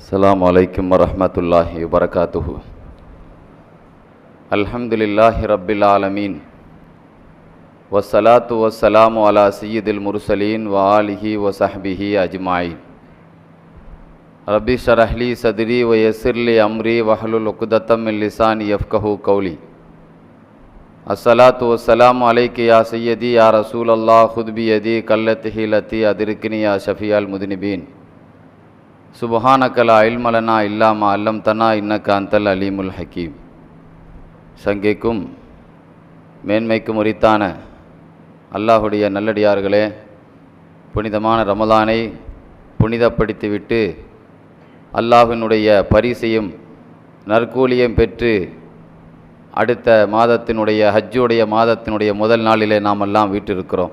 السلام عليكم ورحمة الله وبركاته. الحمد لله رب العالمين. والصلاة والسلام على سيد المرسلين وآله وصحبه أجمعين. ربي شرح لي صدري ويسر لي أمري واحلل عقدة من لساني يفقه قولي. الصلاة والسلام عليك يا سيدي يا رسول الله خذ بيدي كالتي التي أدركني يا شفيع المذنبين. சுபஹானக்கலா லா இல்லாமா இல்லாம அல்லம் தனா இன்னக்க அந்தல் அலீமுல் ஹக்கீம். சங்கைக்கும் மேன்மைக்கும் உரித்தான அல்லாஹுடைய நல்லடியார்களே புனிதமான ரமலானை புனிதப்படுத்திவிட்டு அல்லாஹினுடைய பரிசையும் நற்கூலியும் பெற்று அடுத்த மாதத்தினுடைய ஹஜ்ஜுடைய மாதத்தினுடைய முதல் நாளிலே நாம் எல்லாம் வீட்டிருக்கிறோம்.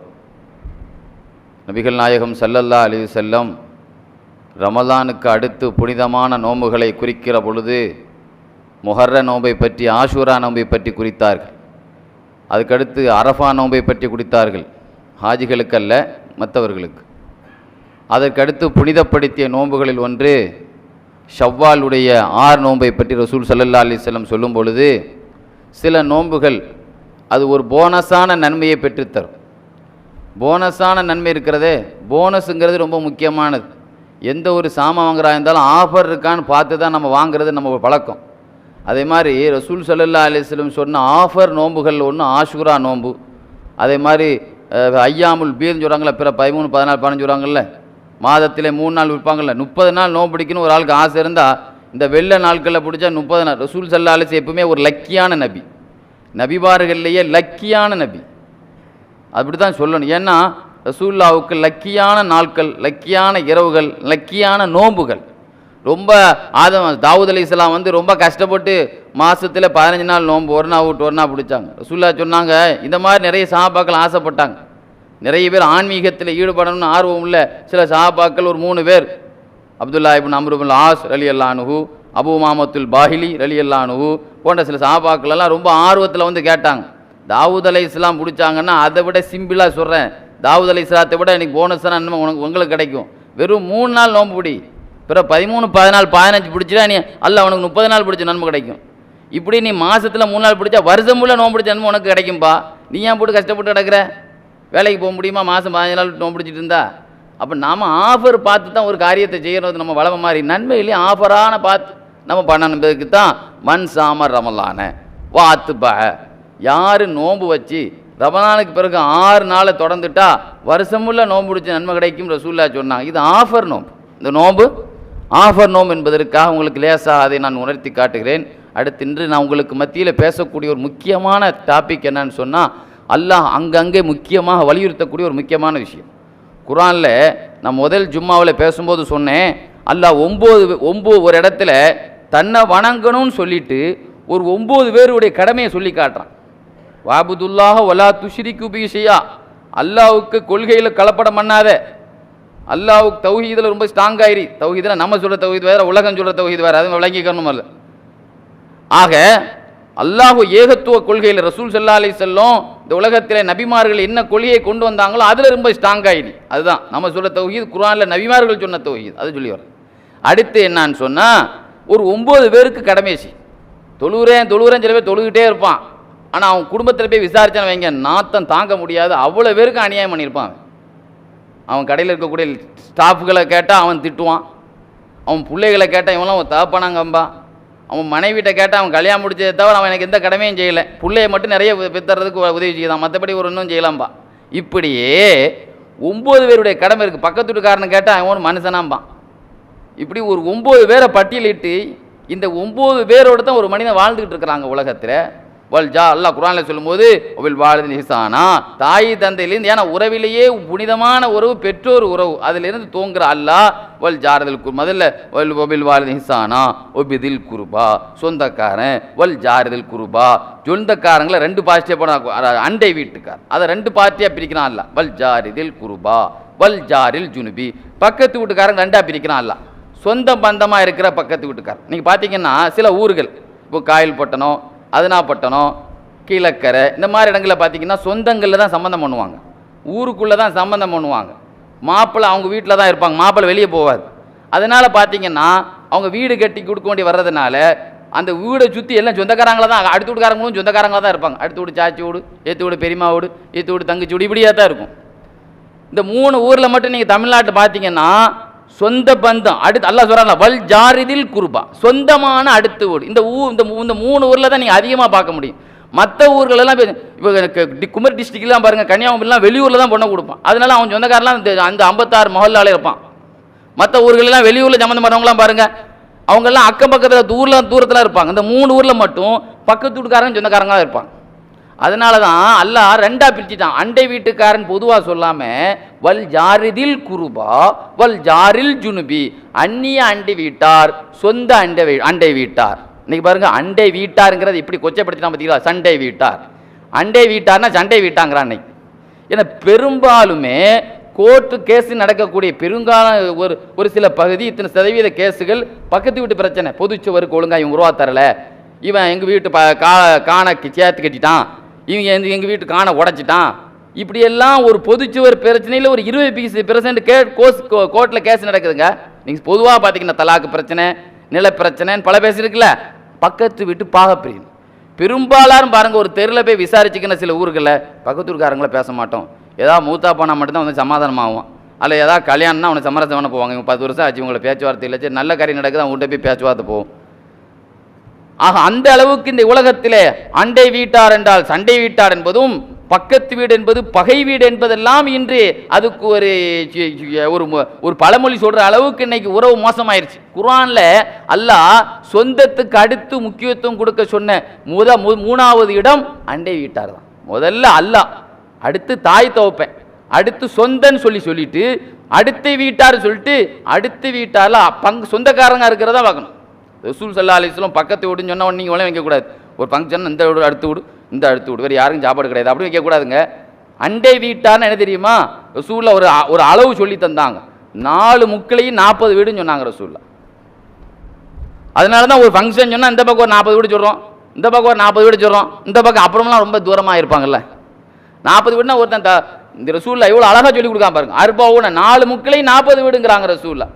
நபிகள் நாயகம் ஸல்லல்லாஹு அலி செல்லம் ரமலானுக்கு அடுத்து புனிதமான நோம்புகளை குறிக்கிற பொழுது முஹர்ர நோம்பை பற்றி ஆஷூரா நோன்பை பற்றி குறித்தார்கள். அதுக்கடுத்து அரஃபா நோன்பை பற்றி குறித்தார்கள். ஹாஜிகளுக்கல்ல மற்றவர்களுக்கு. அதற்கடுத்து புனிதப்படுத்திய நோன்புகளில் ஒன்று ஷவ்வாலுடைய ஆறு நோன்பை பற்றி ரசூல் சல்லல்லா அலிஸ்லம் சொல்லும் பொழுது சில நோன்புகள் அது ஒரு போனஸான நன்மையை பெற்றுத்தரும். போனஸான நன்மை இருக்கிறதே போனஸுங்கிறது ரொம்ப முக்கியமானது. எந்த ஒரு சாமான் வாங்குறா இருந்தாலும் ஆஃபர் இருக்கான்னு பார்த்து தான் நம்ம வாங்குறது நம்ம பழக்கம். அதே மாதிரி ரசூல் சல்லா அலிஸ்லம் சொன்ன ஆஃபர் நோன்புகள் ஒன்று ஆஷுரா நோன்பு. அதே மாதிரி ஐயாமுல் பீர்னு சொல்கிறாங்களே பிற பதிமூணு பதினாலு பதினஞ்சு சொல்கிறாங்கல்ல மாதத்திலே மூணு நாள் விற்பாங்கல்ல முப்பது நாள் நோன்பு பிடிக்கணும் ஒரு ஆளுக்கு ஆசை இருந்தால் இந்த வெள்ளை நாட்களில் பிடிச்சா முப்பது நாள். ரசூல் சல்லா அலிஸ் எப்பவுமே ஒரு லக்கியான நபி. நபிபார்கள்லேயே லக்கியான நபி. அப்படி தான் சொல்லணும். ஏன்னா ரசூல்லாவுக்கு லக்கியான நாட்கள் லக்கியான இரவுகள் லக்கியான நோன்புகள். ரொம்ப ஆதம் தாவூத் அலி இஸ்லாம் வந்து ரொம்ப கஷ்டப்பட்டு மாதத்தில் பதினஞ்சு நாள் நோன்பு ஒரு நாள் விட்டு ஒரு நாள் பிடிச்சாங்க. ரசூல்லா சொன்னாங்க இந்த மாதிரி நிறைய சஹாபாக்கள் ஆசைப்பட்டாங்க. நிறைய பேர் ஆன்மீகத்தில் ஈடுபடணும்னு ஆர்வம் உள்ள சில சஹாபாக்கள் ஒரு மூணு பேர். அப்துல்லா இபின் அம்ருபுல் ஆஸ் ரலி அல்லானுஹு அபு மாமத்துல் பாஹிலி ரலி அல்லானுஹு போன்ற சில சஹாபாக்கள் எல்லாம் ரொம்ப ஆர்வத்தில் வந்து கேட்டாங்க. தாவூத் அலை இஸ்லாம் பிடிச்சாங்கன்னா அதை விட சிம்பிளாக சொல்கிறேன் தாவூத் அலி இஸ்லாத்தை விட இன்றைக்கி போனஸான நன்மை உனக்கு உங்களுக்கு கிடைக்கும். வெறும் மூணு நாள் நோன்பு பிடி. பிற பதிமூணு பதினாலு பதினஞ்சு பிடிச்சிட்டா நீ அல்ல உனக்கு முப்பது நாள் பிடிச்ச நன்மை கிடைக்கும். இப்படி நீ மாதத்தில் மூணு நாள் பிடிச்சா வருஷம் முள்ள நோன்பு பிடிச்ச நன்மை உனக்கு கிடைக்கும்பா. நீ ஏன் போட்டு கஷ்டப்பட்டு கிடக்கிற? வேலைக்கு போக முடியுமா? மாதம் பதினஞ்சு நாள் நோன்பு பிடிச்சிட்டு இருந்தா? அப்போ நாம் ஆஃபர் பார்த்து தான் ஒரு காரியத்தை செய்கிறது நம்ம வளமை மாதிரி நன்மையிலேயே ஆஃபரான பார்த்து நம்ம பண்ணணுன்றதுக்கு தான் மண் சாமர் ரமலான. வாத்து ப யார் நோன்பு வச்சு ரமலானுக்கு பிறகு ஆறு நாளை தொடர்ந்துட்டா வருஷமுள்ள நோன்பு பிடிச்ச நன்மை கிடைக்கும் ரசூல்லா சொன்னாங்க. இது ஆஃபர் நோம்பு இந்த நோம்பு ஆஃபர் நோம்பு என்பதற்காக உங்களுக்கு லேசாக அதை நான் உணர்த்தி காட்டுகிறேன். அடுத்து இன்று நான் உங்களுக்கு மத்தியில் பேசக்கூடிய ஒரு முக்கியமான டாபிக் என்னன்னு சொன்னால் அல்லாஹ் அங்கங்கே முக்கியமாக வலியுறுத்தக்கூடிய ஒரு முக்கியமான விஷயம். குரானில் நான் முதல் ஜும்மாவில் பேசும்போது சொன்னேன் அல்லாஹ் ஒம்பது ஒம்பது ஒரு இடத்துல தன்னை வணங்கணும்னு சொல்லிட்டு ஒரு ஒம்பது பேருடைய கடமையை சொல்லி காட்டுறான். வாபுதுல்லாக வலா துஷ்ரிக்கு பிஷையா அல்லாவுக்கு கொள்கையில் கலப்படம் பண்ணாத. அல்லாவுக்கு தௌஹீதில் ரொம்ப ஸ்ட்ராங் ஆயிரி. தௌஹீதில் நம்ம சொல்கிற தௌஹீத் வேறு உலகம் சொல்கிற தௌஹீத் வேறு. அதுவும் விளங்கிக்கணும் அல்ல ஆக அல்லாஹ் ஏகத்துவ கொள்கையில் ரசூல் சல்லா அலி செல்லும் இந்த உலகத்தில் நபிமார்கள் என்ன கொள்கையை கொண்டு வந்தாங்களோ அதில் ரொம்ப ஸ்ட்ராங் ஆயிடு அதுதான். நம்ம சொல்கிற தௌஹீத் குரானில் நபிமார்கள் சொன்ன தௌஹீத். அது சொல்லி வரேன் அடுத்து என்னான்னு சொன்னால் ஒரு ஒம்பது பேருக்கு கடமைசி தொழுகிறேன் தொழுகிறேன் சில பேர் தொழுகிட்டே இருப்பான். ஆனால் அவன் குடும்பத்தில் போய் விசாரிச்சான்னு வைங்க நாத்தம் தாங்க முடியாது. அவ்வளோ பேருக்கு அநியாயம் பண்ணியிருப்பான் அவன். கடையில் இருக்கக்கூடிய ஸ்டாஃப்களை கேட்டால் அவன் திட்டுவான். அவன் பிள்ளைகளை கேட்டால் இவன்லாம் அவன் தகப்பனாங்கம்பா அவன் மனைவிட்ட கேட்டால் அவன் கல்யாணம் முடிச்சதை தவிர அவன் எனக்கு எந்த கடமையும் செய்யலை. பிள்ளைய மட்டும் நிறைய பெத்தறதுக்கு உதவி செய்யலாம் மற்றபடி ஒரு இன்னும் செய்யலாம்பா இப்படியே ஒம்பது பேருடைய கடமை இருக்குது பக்கத்து வீட்டுக்காரனை கேட்டால் அவன் மனுஷனாம்பான் இப்படி ஒரு ஒம்பது பேரை பட்டியலிட்டு இந்த ஒம்பது பேரோட தான் ஒரு மனிதன் வாழ்ந்துக்கிட்டு இருக்கிறாங்க உலகத்தில். வல் ஜா அல்லாஹ் குரானில் சொல்லும்போது ஒவில் வாழ்து நிசானா தாய் தந்தையிலேருந்து ஏன்னா உறவிலேயே புனிதமான உறவு பெற்றோர் உறவு அதிலிருந்து தோங்குற அல்லாஹ் வல் ஜாரதில் குரு முதல்ல வல் ஒபில் வாழ்து நிசானா ஒபிதில் குருபா. சொந்தக்காரன் வல் ஜாரதில் குருபா. சொந்தக்காரங்களை ரெண்டு பார்ட்டியாக போன அண்டை வீட்டுக்கார் அதை ரெண்டு பார்ட்டியாக பிரிக்கிறான் அல்ல வல் ஜாரிதில் குருபா. வல் ஜாரில் ஜுனுபி. பக்கத்து வீட்டுக்காரங்க ரெண்டாக பிரிக்கிறான் அல்ல சொந்த பந்தமாக இருக்கிற பக்கத்து வீட்டுக்கார். நீங்கள் பார்த்தீங்கன்னா சில ஊர்கள் இப்போ காயில் பட்டணம் அதனாப்பட்டணம் கீழக்கரை இந்த மாதிரி இடங்களில் பார்த்தீங்கன்னா சொந்தங்களில் தான் சம்மந்தம் பண்ணுவாங்க. ஊருக்குள்ளே தான் சம்மந்தம் பண்ணுவாங்க. மாப்பிள்ளை அவங்க வீட்டில் தான் இருப்பாங்க. மாப்பிள்ளை வெளியே போவார். அதனால் பார்த்தீங்கன்னா அவங்க வீடு கட்டி கொடுக்க வேண்டி வர்றதுனால அந்த வீடை சுற்றி எல்லாம் சொந்தக்காரங்களா தான் அடுத்த வீட்டுக்காரங்களும் சொந்தக்காரங்களாக தான் இருப்பாங்க. அடுத்த வீடு சாச்சி வீடு ஏற்று வீடு பெரியமா வீடு ஏற்று வீடு தங்கச்சி வீடு இப்படியாக தான் இருக்கும். இந்த மூணு ஊரில் மட்டும் நீங்கள் தமிழ்நாட்டில் பார்த்தீங்கன்னா சொந்த பந்தம். அடுத்து அல்லா சொல்கிறாங்க வல் ஜாரிதில் குருபா. சொந்தமான அடுத்த ஊர். இந்த ஊ இந்த மூ- இந்த மூணு ஊரில் தான் நீங்கள் அதிகமாக பார்க்க முடியும். மற்ற ஊர்களெல்லாம் இப்போ குமரி டிஸ்ட்ரிக்ட்லாம் பாருங்கள் கன்னியாகுமரிலாம் வெளியூரில் தான் பொண்ணை கொடுப்பான். அதனால அவன் சொந்தக்காரெலாம் இந்த அந்த ஐம்பத்தாறு மொஹல்லாலே இருப்பான். மற்ற ஊர்களெல்லாம் வெளியூரில் சம்மந்தம் பண்ணவங்களாம் பாருங்கள் அவங்கெல்லாம் அக்கம் பக்கத்தில் தூரில் தூரத்தில் இருப்பாங்க. இந்த மூணு ஊரில் மட்டும் பக்கத்து வீட்டுக்காரங்க சொந்தக்காரங்களாக இருப்பாங்க. அதனால தான் அல்லாஹ் ரெண்டாக பிரிச்சுட்டான். அண்டை வீட்டுக்காரன் பொதுவாக சொல்லாமல் வல் ஜாரிதில் குருபா வல் ஜாரில் ஜுனுபி. அந்நிய அண்டை வீட்டார் சொந்த அண்டை வீ அண்டை வீட்டார். இன்றைக்கி பாருங்க அண்டை வீட்டாருங்கிறது இப்படி கொச்சைப்படுத்தினா பார்த்தீங்களா சண்டை வீட்டார். அண்டை வீட்டார்னா சண்டை வீட்டாங்கிறான் அன்னைக்கு. ஏன்னா பெரும்பாலுமே கோர்ட்டு கேஸ் நடக்கக்கூடிய பெருங்கால ஒரு ஒரு சில பகுதி இத்தனை சதவீத கேஸுகள் பக்கத்து வீட்டு பிரச்சனை. பொதுச்சுவருக்கு ஒழுங்காக இவங்க உருவா இவன் எங்கள் வீட்டு ப கா காண சேர்த்து கட்டிட்டான். இவங்க எங்க எங்கள் வீட்டு காண உடைச்சிட்டான். இப்படியெல்லாம் ஒரு பொதுச்சுவர் பிரச்சனையில் ஒரு இருபது பிசி பெர்சன்ட் கே கோஸ் கோர்ட்டில் கேஸ் நடக்குதுங்க. நீங்கள் பொதுவாக பார்த்தீங்கன்னா தலாக்கு பிரச்சனை நில பிரச்சனைன்னு பல பேசு இருக்குல்ல. பக்கத்து வீட்டு பாகப்பிரியும் பெரும்பாலாரும் பாருங்கள் ஒரு தெருவில் போய் விசாரிச்சுக்கின சில ஊர்களில் பக்கத்து ஊருக்காரங்கள பேச மாட்டோம். ஏதாவது மூத்தா போனால் மட்டும்தான் வந்து சமாதானமாகும். அதில் அல்ல ஏதாவது கல்யாணம்னா அவனை சமரசம் பண்ண போவாங்க. இவங்க பத்து வருஷம் ஆச்சு இவங்களை பேச்சுவார்த்தை இல்லை. சரி நல்ல காரியம் நடக்குது அவங்கள்ட்ட போய் பேச்சுவார்த்தை போவோம். ஆக அந்த அளவுக்கு இந்த உலகத்திலே அண்டை வீட்டார் என்றால் சண்டை வீட்டார் என்பதும் பக்கத்து வீடு என்பது பகை வீடு என்பதெல்லாம் இன்று அதுக்கு ஒரு ஒரு ஒரு பழமொழி சொல்கிற அளவுக்கு இன்னைக்கு உறவு மோசமாயிருச்சு. குரானில் அல்லாஹ் சொந்தத்துக்கு அடுத்து முக்கியத்துவம் கொடுக்க சொன்ன முத மூணாவது இடம் அண்டை வீட்டார் தான். முதல்ல அல்லாஹ். அடுத்து தாய் துவப்பேன் அடுத்து சொந்தன்னு சொல்லி சொல்லிட்டு அடுத்த வீட்டார் சொல்லிட்டு அடுத்த வீட்டாரில் பங்கு சொந்தக்காரங்க இருக்கிறதா பார்க்கணும். ரசூல் சல்லா அலிஸ்லாம் பக்கத்து வீடுன்னு சொன்ன உடனே நீங்கள் உடனே வைக்கக்கூடாது. ஒரு ஃபங்க்ஷன் இந்த வீடு அடுத்து வீடு இந்த அடுத்து வீடு வேறு யாருக்கும் சாப்பாடு கிடையாது. அப்படி வைக்கக்கூடாதுங்க. அண்டை வீட்டான்னு என்ன தெரியுமா? ரசூலில் ஒரு அ- ஒரு அளவு சொல்லி தந்தாங்க. நாலு முக்களையும் நாற்பது வீடுன்னு சொன்னாங்க ரசூலில். அதனால தான் ஒரு ஃபங்க்ஷன் சொன்னால் இந்த பக்கம் ஒரு நாற்பது வீடு சொல்கிறோம் இந்த பக்கம் ஒரு நாற்பது வீடு சொல்கிறோம் இந்த பக்கம் அப்புறமெல்லாம் ரொம்ப தூரமாக இருப்பாங்கல்ல. நாற்பது வீடுனா ஒருத்தன் த- இந்த ரசூலில் எவ்வளோ அழகாக சொல்லி கொடுக்காம பாருங்க. அறுபாவுன நாலு முக்களையும் நாற்பது வீடுங்கிறாங்க ரசூலில்.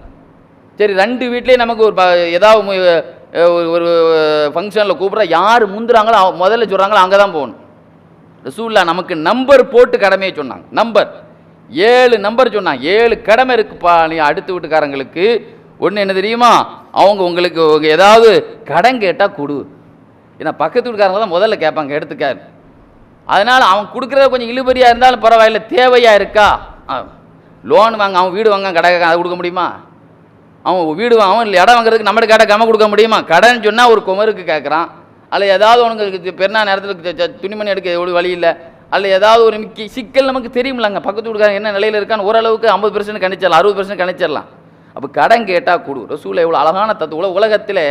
சரி ரெண்டு வீட்லேயும் நமக்கு ஒரு ப- ஏதாவது ஒரு- ஃபங்க்ஷனில் கூப்பிட்றா யார் முந்துறாங்களோ முதல்ல சொல்கிறாங்களோ அங்கே தான் போகணும். ரசூல்லா நமக்கு நம்பர் போட்டு கடமையை சொன்னாங்க. நம்பர் ஏழு நம்பர் சொன்னாங்க. ஏழு கடமை இருக்குப்பா நீ அடுத்த வீட்டுக்காரங்களுக்கு. ஒன்று என்ன தெரியுமா? அவங்க உங்களுக்கு ஏதாவது கடன் கேட்டால் கொடு. ஏன்னா பக்கத்து வீட்டுக்காரங்க தான் முதல்ல கேட்பாங்க எடுத்துக்காரு. அதனால் அவன் கொடுக்குறத கொஞ்சம் இழுபறியாக இருந்தாலும் பரவாயில்ல தேவையாக இருக்கா? லோன் வாங்க அவன் வீடு வாங்க கடை அதை கொடுக்க முடியுமா? அவன் வீடு அவன் இல்லை இடம் வாங்குறதுக்கு நம்மகிட்ட கேட்டால் கம்ம கொடுக்க முடியுமா? கடன் சொன்னால் ஒரு குமருக்கு கேட்குறான் அல்ல ஏதாவது உனக்கு பெருநா நேரத்தில் துணிமணி எடுக்க எவ்வளோ வழி இல்லை. அல்ல ஏதாவது ஒரு மிக்கி சிக்கல் நமக்கு தெரியுமில்லங்க. பக்கத்து வீட்டுக்காரன் என்ன நிலையில் இருக்கான்னு ஓரளவுக்கு ஐம்பது பெர்சன்ட் கணிச்சிடலாம் அறுபது பெர்சன்ட் கணிச்சிடலாம். அப்போ கடன் கேட்டால் கொடு. ரசூல எவ்வளோ அழகான தத்துவம் உலகத்தில்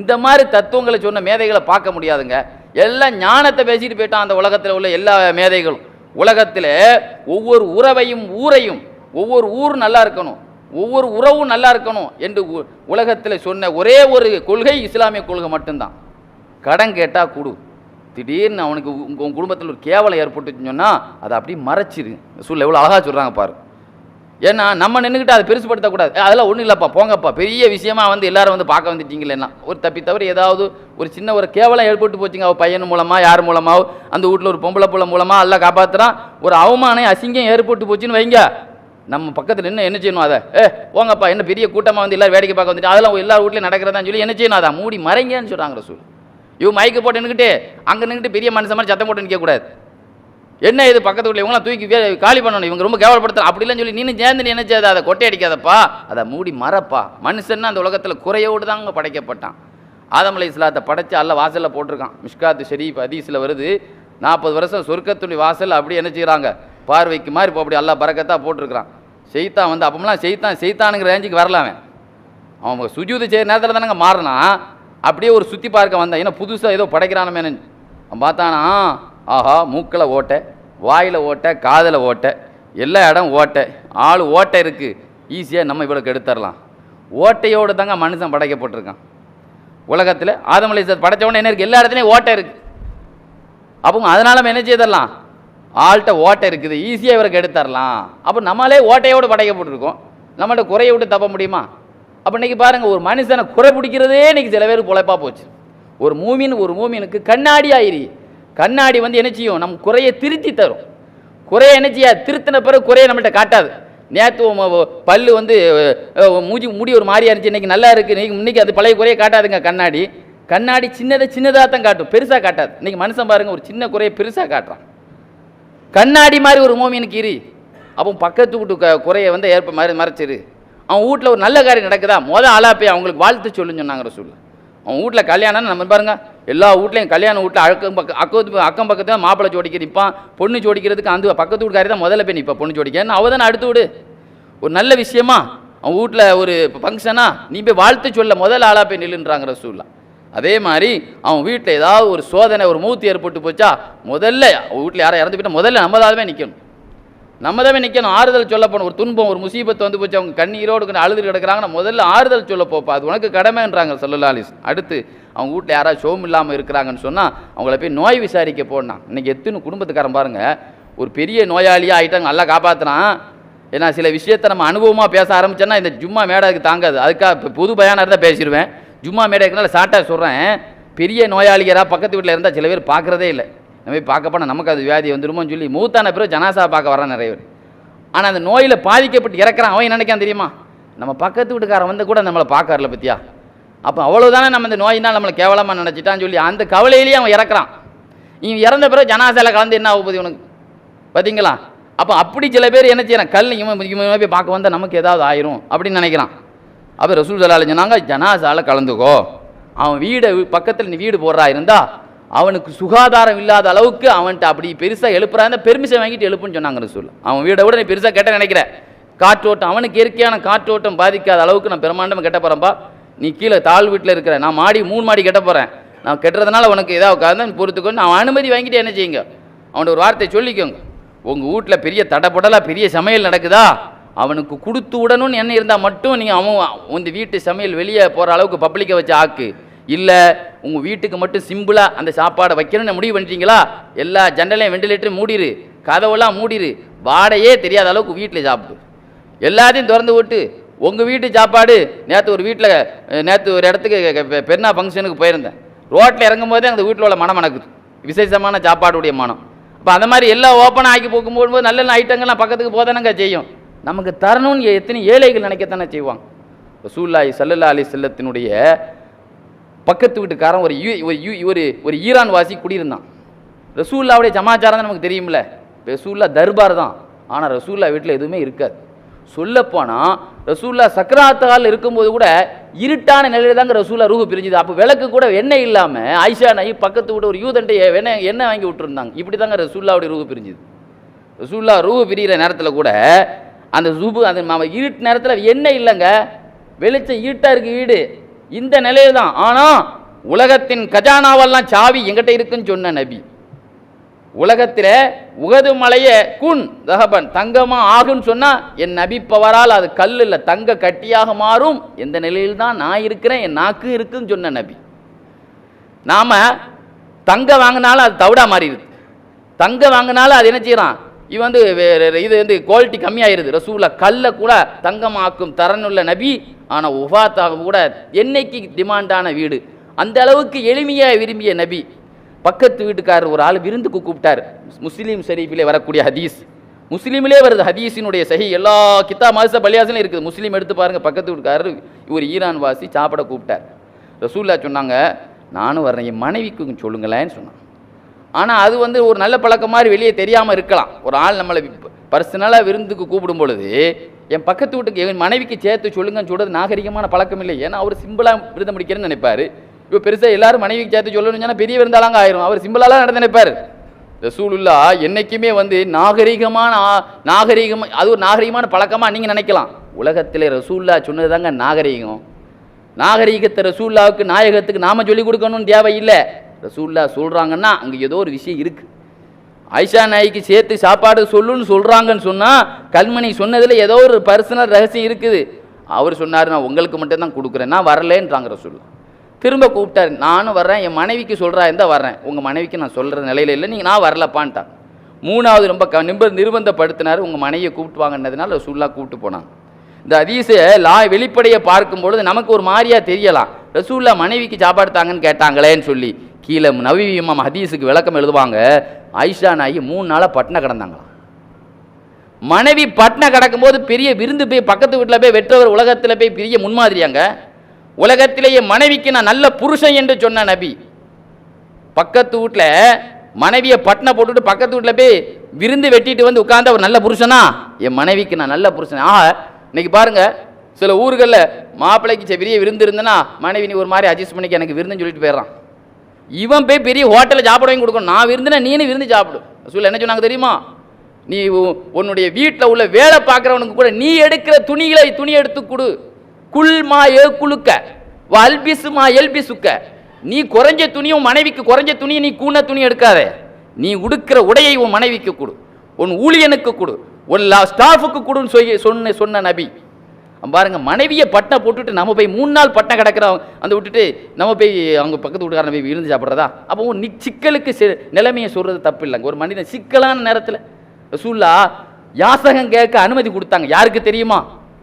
இந்த மாதிரி தத்துவங்களை சொன்ன மேதைகளை பார்க்க முடியாதுங்க. எல்லாம் ஞானத்தை பேசிட்டு போயிட்டான் அந்த உலகத்தில் உள்ள எல்லா மேதைகளும். உலகத்தில் ஒவ்வொரு உறவையும் ஊரையும் ஒவ்வொரு ஊர் நல்லா இருக்கணும். ஒவ்வொரு உறவும் நல்லா இருக்கணும் என்று உ- உலகத்தில் சொன்ன ஒரே ஒரு கொள்கை இஸ்லாமிய கொள்கை மட்டும்தான். கடன் கேட்டால் கொடு. திடீர்னு அவனுக்கு உங்கள் உன் குடும்பத்தில் ஒரு கேவலம் ஏற்பட்டுச்சுன்னு சொன்னால் அதை அப்படியே மறைச்சிரு. சூழ்நிலை எவ்வளோ அழகாக சொல்கிறாங்க பாரு. ஏன்னா நம்ம நின்றுக்கிட்டு அதை பெருசுப்படுத்தக்கூடாது அதெல்லாம் ஒன்றும் இல்லைப்பா போங்கப்பா. பெரிய விஷயமா வந்து எல்லாரும் வந்து பார்க்க வந்துட்டீங்களேன்னா ஒரு தப்பி தவிர ஏதாவது ஒரு சின்ன ஒரு கேவலம் ஏற்பட்டு போச்சுங்க. அவள் பையன் மூலமாக யார் மூலமாக அந்த வீட்டில் ஒரு பொம்பளை புள்ள மூலமாக எல்லாம் காப்பாற்றுறான் ஒரு அவமானம் அசிங்கம் ஏற்பட்டு போச்சுன்னு வைங்க. நம்ம பக்கத்தில் நின்று என்ன செய்யணும் அதை? ஏ போங்கப்பா என்ன பெரிய கூட்டமாக வந்து எல்லாரும் வேடிக்கை பார்க்க வந்துட்டு அதெல்லாம் எல்லா வீட்லையும் நடக்கிறதான்னு சொல்லி என்ன செய்யணும் அதை? மூடி மறைங்கன்னு சொல்கிறாங்க ரசூல். இவன் மைக்கு போட்டு நின்றுக்கிட்டு அங்கே நின்றுட்டு பெரிய மனுஷன் மாதிரி சத்தம் போட்டு நிற்கக்கூடாது என்ன இது பக்கத்து வீட்டில் இவங்களாம் தூக்கி காலி பண்ணணும் இவங்க ரொம்ப கேவலப்படுத்துற அப்படிலாம் சொல்லி நீனு சேர்ந்து என்ன செய்யாத? அதை கொட்டை அடிக்காதப்பா. அதை மூடி மறப்பா. மனுஷன் அந்த உலகத்தில் குறையோடு தான் அங்கே படைக்கப்பட்டான். ஆதம் இஸ்லாத்தை படைச்சு அல்ல வாசலில் போட்டிருக்கான். மிஷ்காத்து ஷெரீப் அதீஸில் வருது நாற்பது வருஷம் சொர்க்கத்துடைய வாசல் அப்படி என்ன செய்கிறாங்க பார்வைக்கு மாதிரி இப்போ அப்படி எல்லாம் பறக்கத்தான் போட்டிருக்கிறான். செய்தான் வந்து அப்பமெல்லாம் செய்தான் செய்தானுங்கிற ரேஞ்சுக்கு வரலாமே அவன். அவன் சுஜூது செய்கிற நேரத்தில் தானங்க மாறினா அப்படியே ஒரு சுற்றி பார்க்க வந்தான். ஏன்னா புதுசாக ஏதோ படைக்கிறானமே அவன். பார்த்தானா ஆஹா மூக்கில் ஓட்டை வாயில் ஓட்டை காதில் ஓட்டை எல்லா இடம் ஓட்டை ஆள் ஓட்டை இருக்குது ஈஸியாக நம்ம இவ்வளோக்கு எடுத்துடலாம் ஓட்டையோடு தாங்க மனுஷன் படைக்கப்பட்டிருக்கான். உலகத்தில் ஆதமலை சார் உடனே என்ன இருக்குது எல்லா இடத்துலையும் ஓட்டை இருக்குது அப்போ அதனால் நம்ம என்ன செய்தரலாம்? ஆள்கிட்ட ஓட்டை இருக்குது ஈஸியாக இவருக்கு எடுத்துடலாம் அப்போ நம்மளே ஓட்டையோடு படைக்கப்பட்டிருக்கோம் நம்மள்ட்ட குறைய விட்டு தப்ப முடியுமா? அப்போ இன்னைக்கு பாருங்க ஒரு மனுஷனை குறை பிடிக்கிறதே இன்றைக்கி சில பேர் பொழைப்பா போச்சு. ஒரு மூமின் ஒரு மூமினுக்கு கண்ணாடி ஆயிரி. கண்ணாடி வந்து என்ன செய்யும்? நம்ம குறையை திருத்தி தரும். குறைய என்ன செய்யா? திருத்தின பிறகு குறைய நம்மள்கிட்ட காட்டாது. நேற்று பல்லு வந்து மூஞ்சி முடி ஒரு மாதிரியா இருந்துச்சு. இன்றைக்கி நல்லா இருக்குது இன்றைக்கி இன்னைக்கு அது பழைய குறைய காட்டாதுங்க கண்ணாடி. கண்ணாடி சின்னதை சின்னதாக தான் காட்டும். பெருசாக காட்டாது. இன்னைக்கு மனுஷன் பாருங்கள் ஒரு சின்ன குறையை பெருசாக காட்டுறான். கண்ணாடி மாதிரி ஒரு மோமினுக்கு இரு அப்போ பக்கத்து வீட்டு க- வந்து ஏற்ப மாதிரி மறைச்சிரு. அவன் வீட்டில் ஒரு நல்ல காரியம் நடக்குதா? மொதல் ஆளா போய் அவங்களுக்கு வாழ்த்து சொல்லுன்னு சொன்னாங்க ரசூல். அவன் வீட்டில் கல்யாணம் நம்ம பாருங்க எல்லா வீட்லையும் கல்யாண வீட்டில் அக்கம் பக்கம் அக்கத்து அக்கம் பக்கத்தில் மாப்பிள்ளை ஜோடிக்க நிற்பான் பொண்ணு ஜோடிக்கிறதுக்கு அந்த பக்கத்து வீட்டுக்காரி தான் முதல்ல போய் நிற்பா பொண்ணு ஜோடிக்க. அவள் தானே அடுத்து விடு. ஒரு நல்ல விஷயமா அவன் வீட்டில் ஒரு ஃபங்க்ஷனா நீ போய் வாழ்த்து சொல்ல முதல் ஆளாக போய் நில்லுன்றாங்க ரசூல்லா. அதே மாதிரி அவன் வீட்டில் ஏதாவது ஒரு சோதனை ஒரு மூத்து ஏற்பட்டு போச்சா முதல்ல வீட்டில் யாரும் இறந்து போயிட்டால் முதல்ல நம்ம தான் நிற்கணும் நம்ம தான் நிற்கணும் ஆறுதல் சொல்ல போகணும் ஒரு துன்பம் ஒரு முசீபத்து வந்து போச்சு. அவங்க கண்ணீரோடு அழுது கிடக்கிறாங்கன்னா முதல்ல ஆறுதல் சொல்ல போப்பா அது உனக்கு கடமைன்றாங்க சொல்லலா அலிஸ் அடுத்து அவங்க வீட்டில் யாராவது சோம் இல்லாமல் இருக்கிறாங்கன்னு சொன்னால் அவங்கள போய் நோய் விசாரிக்க போடணும் இன்றைக்கி எத்தனை குடும்பத்துக்காரன் பாருங்கள் ஒரு பெரிய நோயாளியாக ஆகிட்டாங்க நல்லா காப்பாற்றுறான் ஏன்னா சில விஷயத்தை நம்ம அனுபவமாக பேச ஆரம்பிச்சோன்னா இந்த ஜும்மா அதுக்கு தாங்காது. அதுக்காக இப்போ புது பயானாக இருந்தால் பேசிடுவேன் ஜும்மா இருக்கிறனால சாட்டாக சொல்கிறேன் பெரிய நோயாளிகராக பக்கத்து வீட்டில் இருந்தால் சில பேர் பார்க்குறதே இல்லை. நம்ம பார்க்க போனால் நமக்கு அது வியாதி வந்துருமோன்னு சொல்லி மூத்தான பிறகு ஜனாசா பார்க்க வரான் நிறைய பேர். ஆனால் அந்த நோயில் பாதிக்கப்பட்டு இறக்குறான். அவன் என்ன நினைக்கான் தெரியுமா? நம்ம பக்கத்து வீட்டுக்காரன் வந்து கூட நம்மளை பார்க்கறல பற்றியா அப்போ அவ்வளோதானே நம்ம இந்த நோயினால் நம்மளை கேவலமாக நினச்சிட்டான்னு சொல்லி அந்த கவலையிலேயே அவன் இறக்குறான். இவன் இறந்த பிறகு ஜனாசால கலந்து என்ன ஆகுது இவனுக்கு? பார்த்தீங்களா அப்போ அப்படி சில பேர் என்ன செய்யறான்? கல் இவன் இவன் போய் பார்க்க வந்தால் நமக்கு ஏதாவது ஆயிரும் அப்படின்னு நினைக்கிறான். அப்போ ரசூல் சலாலி சொன்னாங்க ஜனாசால கலந்துக்கோ. அவன் வீடை பக்கத்தில் நீ வீடு போடுறா இருந்தா அவனுக்கு சுகாதாரம் இல்லாத அளவுக்கு அவன்கிட்ட அப்படி பெருசாக எழுப்புறா இருந்தால் பெருமிஷன் வாங்கிட்டு எழுப்புன்னு சொன்னாங்க ரசூல். அவன் வீடை விட நீ பெருசாக கேட்ட நினைக்கிற. காற்றோட்டம் அவனுக்கு இயற்கையான காற்றோட்டம் பாதிக்காத அளவுக்கு நான் பிரம்மாண்டமாக கெட்ட போகிறேன்ப்பா நீ கீழே தாழ் வீட்டில் இருக்கிற நான் மாடி மூணு மாடி கெட்ட போகிறேன் நான் கெட்டுறதுனால உனக்கு ஏதாவது உட்காந்து பொறுத்துக்கொண்டு நான் அனுமதி வாங்கிட்டு என்ன செய்யுங்க? அவன்கிட்ட ஒரு வார்த்தை சொல்லிக்கோங்க. உங்கள் வீட்டில் பெரிய தடப்படலாக பெரிய சமையல் நடக்குதா? அவனுக்கு கொடுத்து விடணும்னு என்ன இருந்தால் மட்டும் நீங்கள் அவன் உங்கள் வீட்டு சமையல் வெளியே போகிற அளவுக்கு பப்ளிக்கை வச்சு ஆக்கு. இல்லை உங்கள் வீட்டுக்கு மட்டும் சிம்பிளாக அந்த சாப்பாடை வைக்கணும்னு முடிவு பண்ணிட்டீங்களா எல்லா ஜன்னலையும் வெண்டிலேட்டரும் மூடிடு கதவெல்லாம் மூடிடு வாடையே தெரியாத அளவுக்கு வீட்டில் சாப்பிடு. எல்லாத்தையும் திறந்து விட்டு உங்கள் வீட்டு சாப்பாடு நேற்று ஒரு வீட்டில் நேற்று ஒரு இடத்துக்கு பெருனா ஃபங்க்ஷனுக்கு போயிருந்தேன். ரோட்டில் இறங்கும் போதே அந்த வீட்டில் உள்ள மனம் மணக்குது விசேஷமான சாப்பாடுடைய மனம். அப்போ அந்த மாதிரி எல்லாம் ஓப்பனாக ஆக்கி போகும்போது நல்ல நல்ல ஐட்டங்கள்லாம் பக்கத்துக்கு போதானங்க செய்யும். நமக்கு தரணும்னு எத்தனை ஏழைகள் நினைக்கத்தானே செய்வாங்க? ரசூல்லாய் சல்லல்லா அலி செல்லத்தினுடைய பக்கத்து வீட்டுக்காரன் ஒரு யூ- ஒரு யூ- ஒரு ஒரு ஈரான் வாசி குடியிருந்தான். ரசூல்லாவுடைய சமாச்சாரம் தான் நமக்கு தெரியும்ல? ரசூல்லா தர்பார் தான். ஆனால் ரசூல்லா வீட்டில் எதுவுமே இருக்காது. சொல்லப்போனால் ரசூல்லா சக்கராத்தால் இருக்கும்போது கூட இருட்டான நிலையில தாங்க ரசூல்லா ரூஹு பிரிஞ்சுது. அப்போ விளக்கு கூட எண்ணெய் இல்லாமல் ஐஷா நை பக்கத்து விட்டு ஒரு யூதன்ட்டு எண்ணெய் எண்ணெய் வாங்கி விட்டுருந்தாங்க. இப்படி தாங்க ரசூல்லாவுடைய ரூஹு பிரிஞ்சுது. ரசூல்லா ரூஹு பிரிகிற நேரத்தில் கூட அந்த சுபு அந்த நம்ம இருட்டு நேரத்தில் எண்ணெய் இல்லைங்க. வெளிச்சம் இருட்டாக இருக்குது வீடு. இந்த நிலையில் தான். ஆனால் உலகத்தின் கஜானாவெல்லாம் சாவி எங்கிட்ட இருக்குன்னு சொன்ன நபி. உலகத்தில் உகது மலையை குன் தகபன் தங்கமாக ஆகுன்னு சொன்னால் என் நபிப்பவரால் அது கல் இல்லை தங்க கட்டியாக மாறும். எந்த நிலையில் தான் நான் இருக்கிறேன் என் நாக்கு இருக்குன்னு சொன்ன நபி. நாம் தங்க வாங்கினாலும் அது தவிடா மாறிடுது. தங்க வாங்கினாலும் அது என்ன செய்கிறான் இது வந்து இது வந்து குவாலிட்டி கம்மியாயிருது. ரசூலா கல்லை கூட தங்கமாக்கும் தரனுள்ள நபி ஆனால் உஃபாத்தாக கூட என்னைக்கு டிமாண்டான வீடு. அந்த அளவுக்கு எளிமையாக விரும்பிய நபி. பக்கத்து வீட்டுக்காரர் ஒரு ஆள் விருந்துக்கு கூப்பிட்டார். முஸ்லீம் ஷரீஃபிலே வரக்கூடிய ஹதீஸ். முஸ்லீமிலே வருது ஹதீஸினுடைய சஹி. எல்லா கித்தா மாச பலியாசிலும் இருக்குது. முஸ்லீம் எடுத்து பாருங்கள் பக்கத்து வீட்டுக்காரர் இவர் ஈரான் வாசி சாப்பிட கூப்பிட்டார். ரசூல்லா சொன்னாங்க நானும் வர்றேன் என் மனைவிக்கு சொல்லுங்களேன்னு சொன்னான். ஆனால் அது வந்து ஒரு நல்ல பழக்கம் மாதிரி வெளியே தெரியாமல் இருக்கலாம். ஒரு ஆள் நம்மளை பர்சனலாக விருந்துக்கு கூப்பிடும் பொழுது என் பக்கத்து வீட்டுக்கு என் மனைவிக்கு சேர்த்து சொல்லுங்கன்னு சொல்றது நாகரிகமான பழக்கம் இல்லை. ஏன்னா அவர் சிம்பிளாக விருந்தம் முடிக்கிறேன்னு நினைப்பார். இப்போ பெருசாக எல்லாரும் மனைவிக்கு சேர்த்து சொல்லணும்னு சொன்னால் பெரிய விருந்தாலாங்க ஆயிரும். அவர் சிம்பிளாலாம் நடந்து நினைப்பார். ரசூலுல்லா என்னைக்குமே வந்து நாகரிகமான நாகரிகம் அது ஒரு நாகரிகமான பழக்கமாக நீங்கள் நினைக்கலாம். உலகத்தில் ரசூல்லா சொன்னது தாங்க நாகரிகம். நாகரிகத்தை ரசூல்லாவுக்கு நாயகத்துக்கு நாம சொல்லி கொடுக்கணும்னு தேவையில்லை. ரசூல்லா சொல்கிறாங்கன்னா அங்கே ஏதோ ஒரு விஷயம் இருக்குது ஆயிஷா நாய்க்கு சேர்த்து சாப்பாடு சொல்லுன்னு சொல்கிறாங்கன்னு சொன்னால் கல்மணி சொன்னதில் ஏதோ ஒரு பர்சனல் ரகசியம் இருக்குது. அவர் சொன்னார் நான் உங்களுக்கு மட்டும்தான் கொடுக்குறேன். நான் வரலேன்றாங்க ரசூல்லா திரும்ப கூப்பிட்டாரு நானும் வர்றேன். என் மனைவிக்கு சொல்கிறா இருந்தால் வர்றேன். உங்கள் மனைவிக்கு நான் சொல்கிற நிலையில இல்லை. நீங்கள் நான் வரலப்பான்ட்டான் மூணாவது ரொம்ப க நிம்ப நிர்பந்தப்படுத்தினார். உங்கள் மனைவியை கூப்பிட்டு வாங்கினதுனால ரசூல்லா கூப்பிட்டு போனாங்க. இந்த ஹதீஸை லா வெளிப்படையை பார்க்கும்பொழுது நமக்கு ஒரு மாதிரியா தெரியலாம். ரசூல்லா மனைவிக்கு சாப்பாடு தாங்கன்னு கேட்டாங்களேன்னு சொல்லி. கீழே நவி இமாம் ஹதீஸுக்கு விளக்கம் எழுதுவாங்க. ஆயிஷா நாயி மூணு நாளாக பட்னை கிடந்தாங்களாம். மனைவி பட்னை கிடக்கும்போது பெரிய விருந்து போய் பக்கத்து வீட்டில் போய் வெற்றவர் உலகத்தில் போய் பெரிய முன்மாதிரியாங்க. உலகத்திலேயே மனைவிக்கு நான் நல்ல புருஷன் என்று சொன்ன நபி. பக்கத்து வீட்டில் மனைவியை பட்னை போட்டுட்டு பக்கத்து வீட்டில் போய் விருந்து வெட்டிட்டு வந்து உட்கார்ந்த ஒரு நல்ல புருஷனா? என் மனைவிக்கு நான் நல்ல புருஷன். ஆ இன்னைக்கு பாருங்க சில ஊர்களில் மாப்பிள்ளைக்கு பெரிய விருந்து இருந்தேன்னா மனைவி நீ ஒரு மாதிரி அட்ஜஸ்ட் பண்ணிக்க எனக்கு விருந்துன்னு சொல்லிட்டு போயிடுறான். இவன் போய் பெரிய ஹோட்டலில் சாப்பிட வாங்கி கொடுக்கணும். நான் விருந்துனா நீனு விருந்து சாப்பிடு. சொல்ல என்ன சொன்னாங்க தெரியுமா? நீ உன்னுடைய வீட்டில் உள்ள வேலை பார்க்குறவனுக்கு கூட நீ எடுக்கிற துணிகளை துணி எடுத்து கொடு. குல்மா ஏ குலுக்க அல்பிசுமா எல்பிசுக்க நீ குறைஞ்ச துணியும் மனைவிக்கு குறைஞ்ச துணியை நீ கூன துணி எடுக்காத. நீ உடுக்கிற உடையை உன் மனைவிக்கு கொடு. உன் ஊழியனுக்கு கொடு. உன் ஸ்டாஃபுக்கு கொடுன்னு சொல்லி சொன்ன சொன்ன நபி. பாருங்கள் பாருங்க மனைவியை பட்டை போட்டுட்டு நம்ம போய் மூணு நாள் பட்டை கிடக்கிறோம் அந்த விட்டுட்டு நம்ம போய் அவங்க பக்கத்து வீட்டுக்காரன் போய் விழுந்து சாப்பிட்றதா? அப்போ உன் நி சிக்கலுக்கு நிலைமையை சொல்கிறது தப்பு இல்லைங்க ஒரு மனிதன் சிக்கலான நேரத்தில் ரசூல்லா யாசகம் கேட்க அனுமதி கொடுத்தாங்க. யாருக்கு தெரியுமா?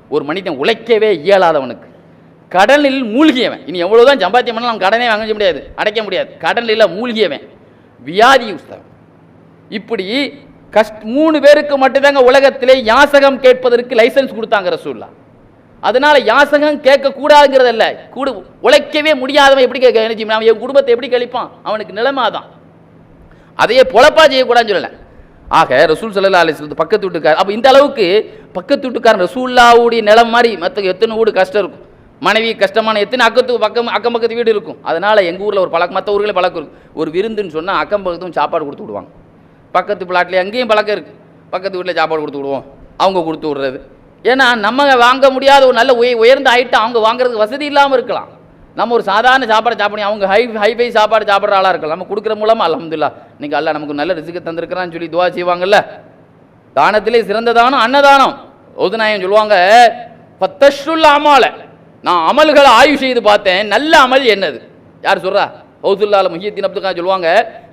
ஒரு மனிதன் உழைக்கவே இயலாதவனுக்கு. கடனில் மூழ்கியவன். இனி எவ்வளோதான் சம்பாத்தியம் பண்ணலாம் கடனே வாங்க முடியாது அடைக்க முடியாது. கடலில் மூழ்கியவன். வியாதி உஸ்தவன் இப்படி கஷ்ட மூணு பேருக்கு மட்டும்தாங்க உலகத்திலே யாசகம் கேட்பதற்கு லைசென்ஸ் கொடுத்தாங்க ரசூல்லா. அதனால யாசகம் கேட்க கூடாதுங்கிறதல்ல உழைக்கவே முடியாதவன் எப்படி கேட்க நினைச்சு அவன் என் குடும்பத்தை எப்படி கழிப்பான்? அவனுக்கு நிலைமை அதான் அதையே பொழப்பா செய்யக்கூடாதுன்னு சொல்லலை. ஆக ரசூல் சல்லா அலிஸ்லத்து பக்கத்து வீட்டுக்கார் அப்போ இந்த அளவுக்கு பக்கத்து வீட்டுக்காரன் ரசூல்லாவுடைய நிலம் மாதிரி மற்ற எத்தனை வீடு கஷ்டம் இருக்கும். மனைவி கஷ்டமான எத்தனை அக்கத்து பக்கம் அக்கம் பக்கத்து வீடு இருக்கும். அதனால் எங்கள் ஊரில் ஒரு பழக்கம் மற்ற ஊர்களில் பழக்கம் இருக்கும் ஒரு விருந்துன்னு சொன்னால் அக்கம் பக்கத்தும் சாப்பாடு கொடுத்து விடுவாங்க. பக்கத்து பிளாட்லேயே அங்கேயும் பழக்கம் இருக்குது பக்கத்து வீட்டில் சாப்பாடு கொடுத்து விடுவோம். அவங்க கொடுத்து விடுறது. ஏன்னா நம்ம வாங்க முடியாத ஒரு நல்ல உய உயர்ந்த ஐட்டம் அவங்க வாங்குறதுக்கு வசதி இல்லாமல் இருக்கலாம். நம்ம ஒரு சாதாரண சாப்பாடு சாப்பிடணும். அவங்க ஹை ஹைஃபை சாப்பாடு சாப்பிட்ற ஆளாக இருக்கலாம். நம்ம கொடுக்குற மூலமாக அலமதுல்லா இன்னைக்கு அல்ல நமக்கு நல்ல ரிசுக்கு தந்திருக்கிறான்னு சொல்லி துவா செய்வாங்கல்ல? தானத்திலே சிறந்த தானம் அன்னதானம். ஒதுநாயம் சொல்லுவாங்க பத்தஷுல் அமால. நான் அமல்களை ஆய்வு செய்து பார்த்தேன். நல்ல அமல் என்னது? யார் சொல்கிறா ஹவுசுல்லால முஹியத்தின் அப்துல் சொல்லுவாங்க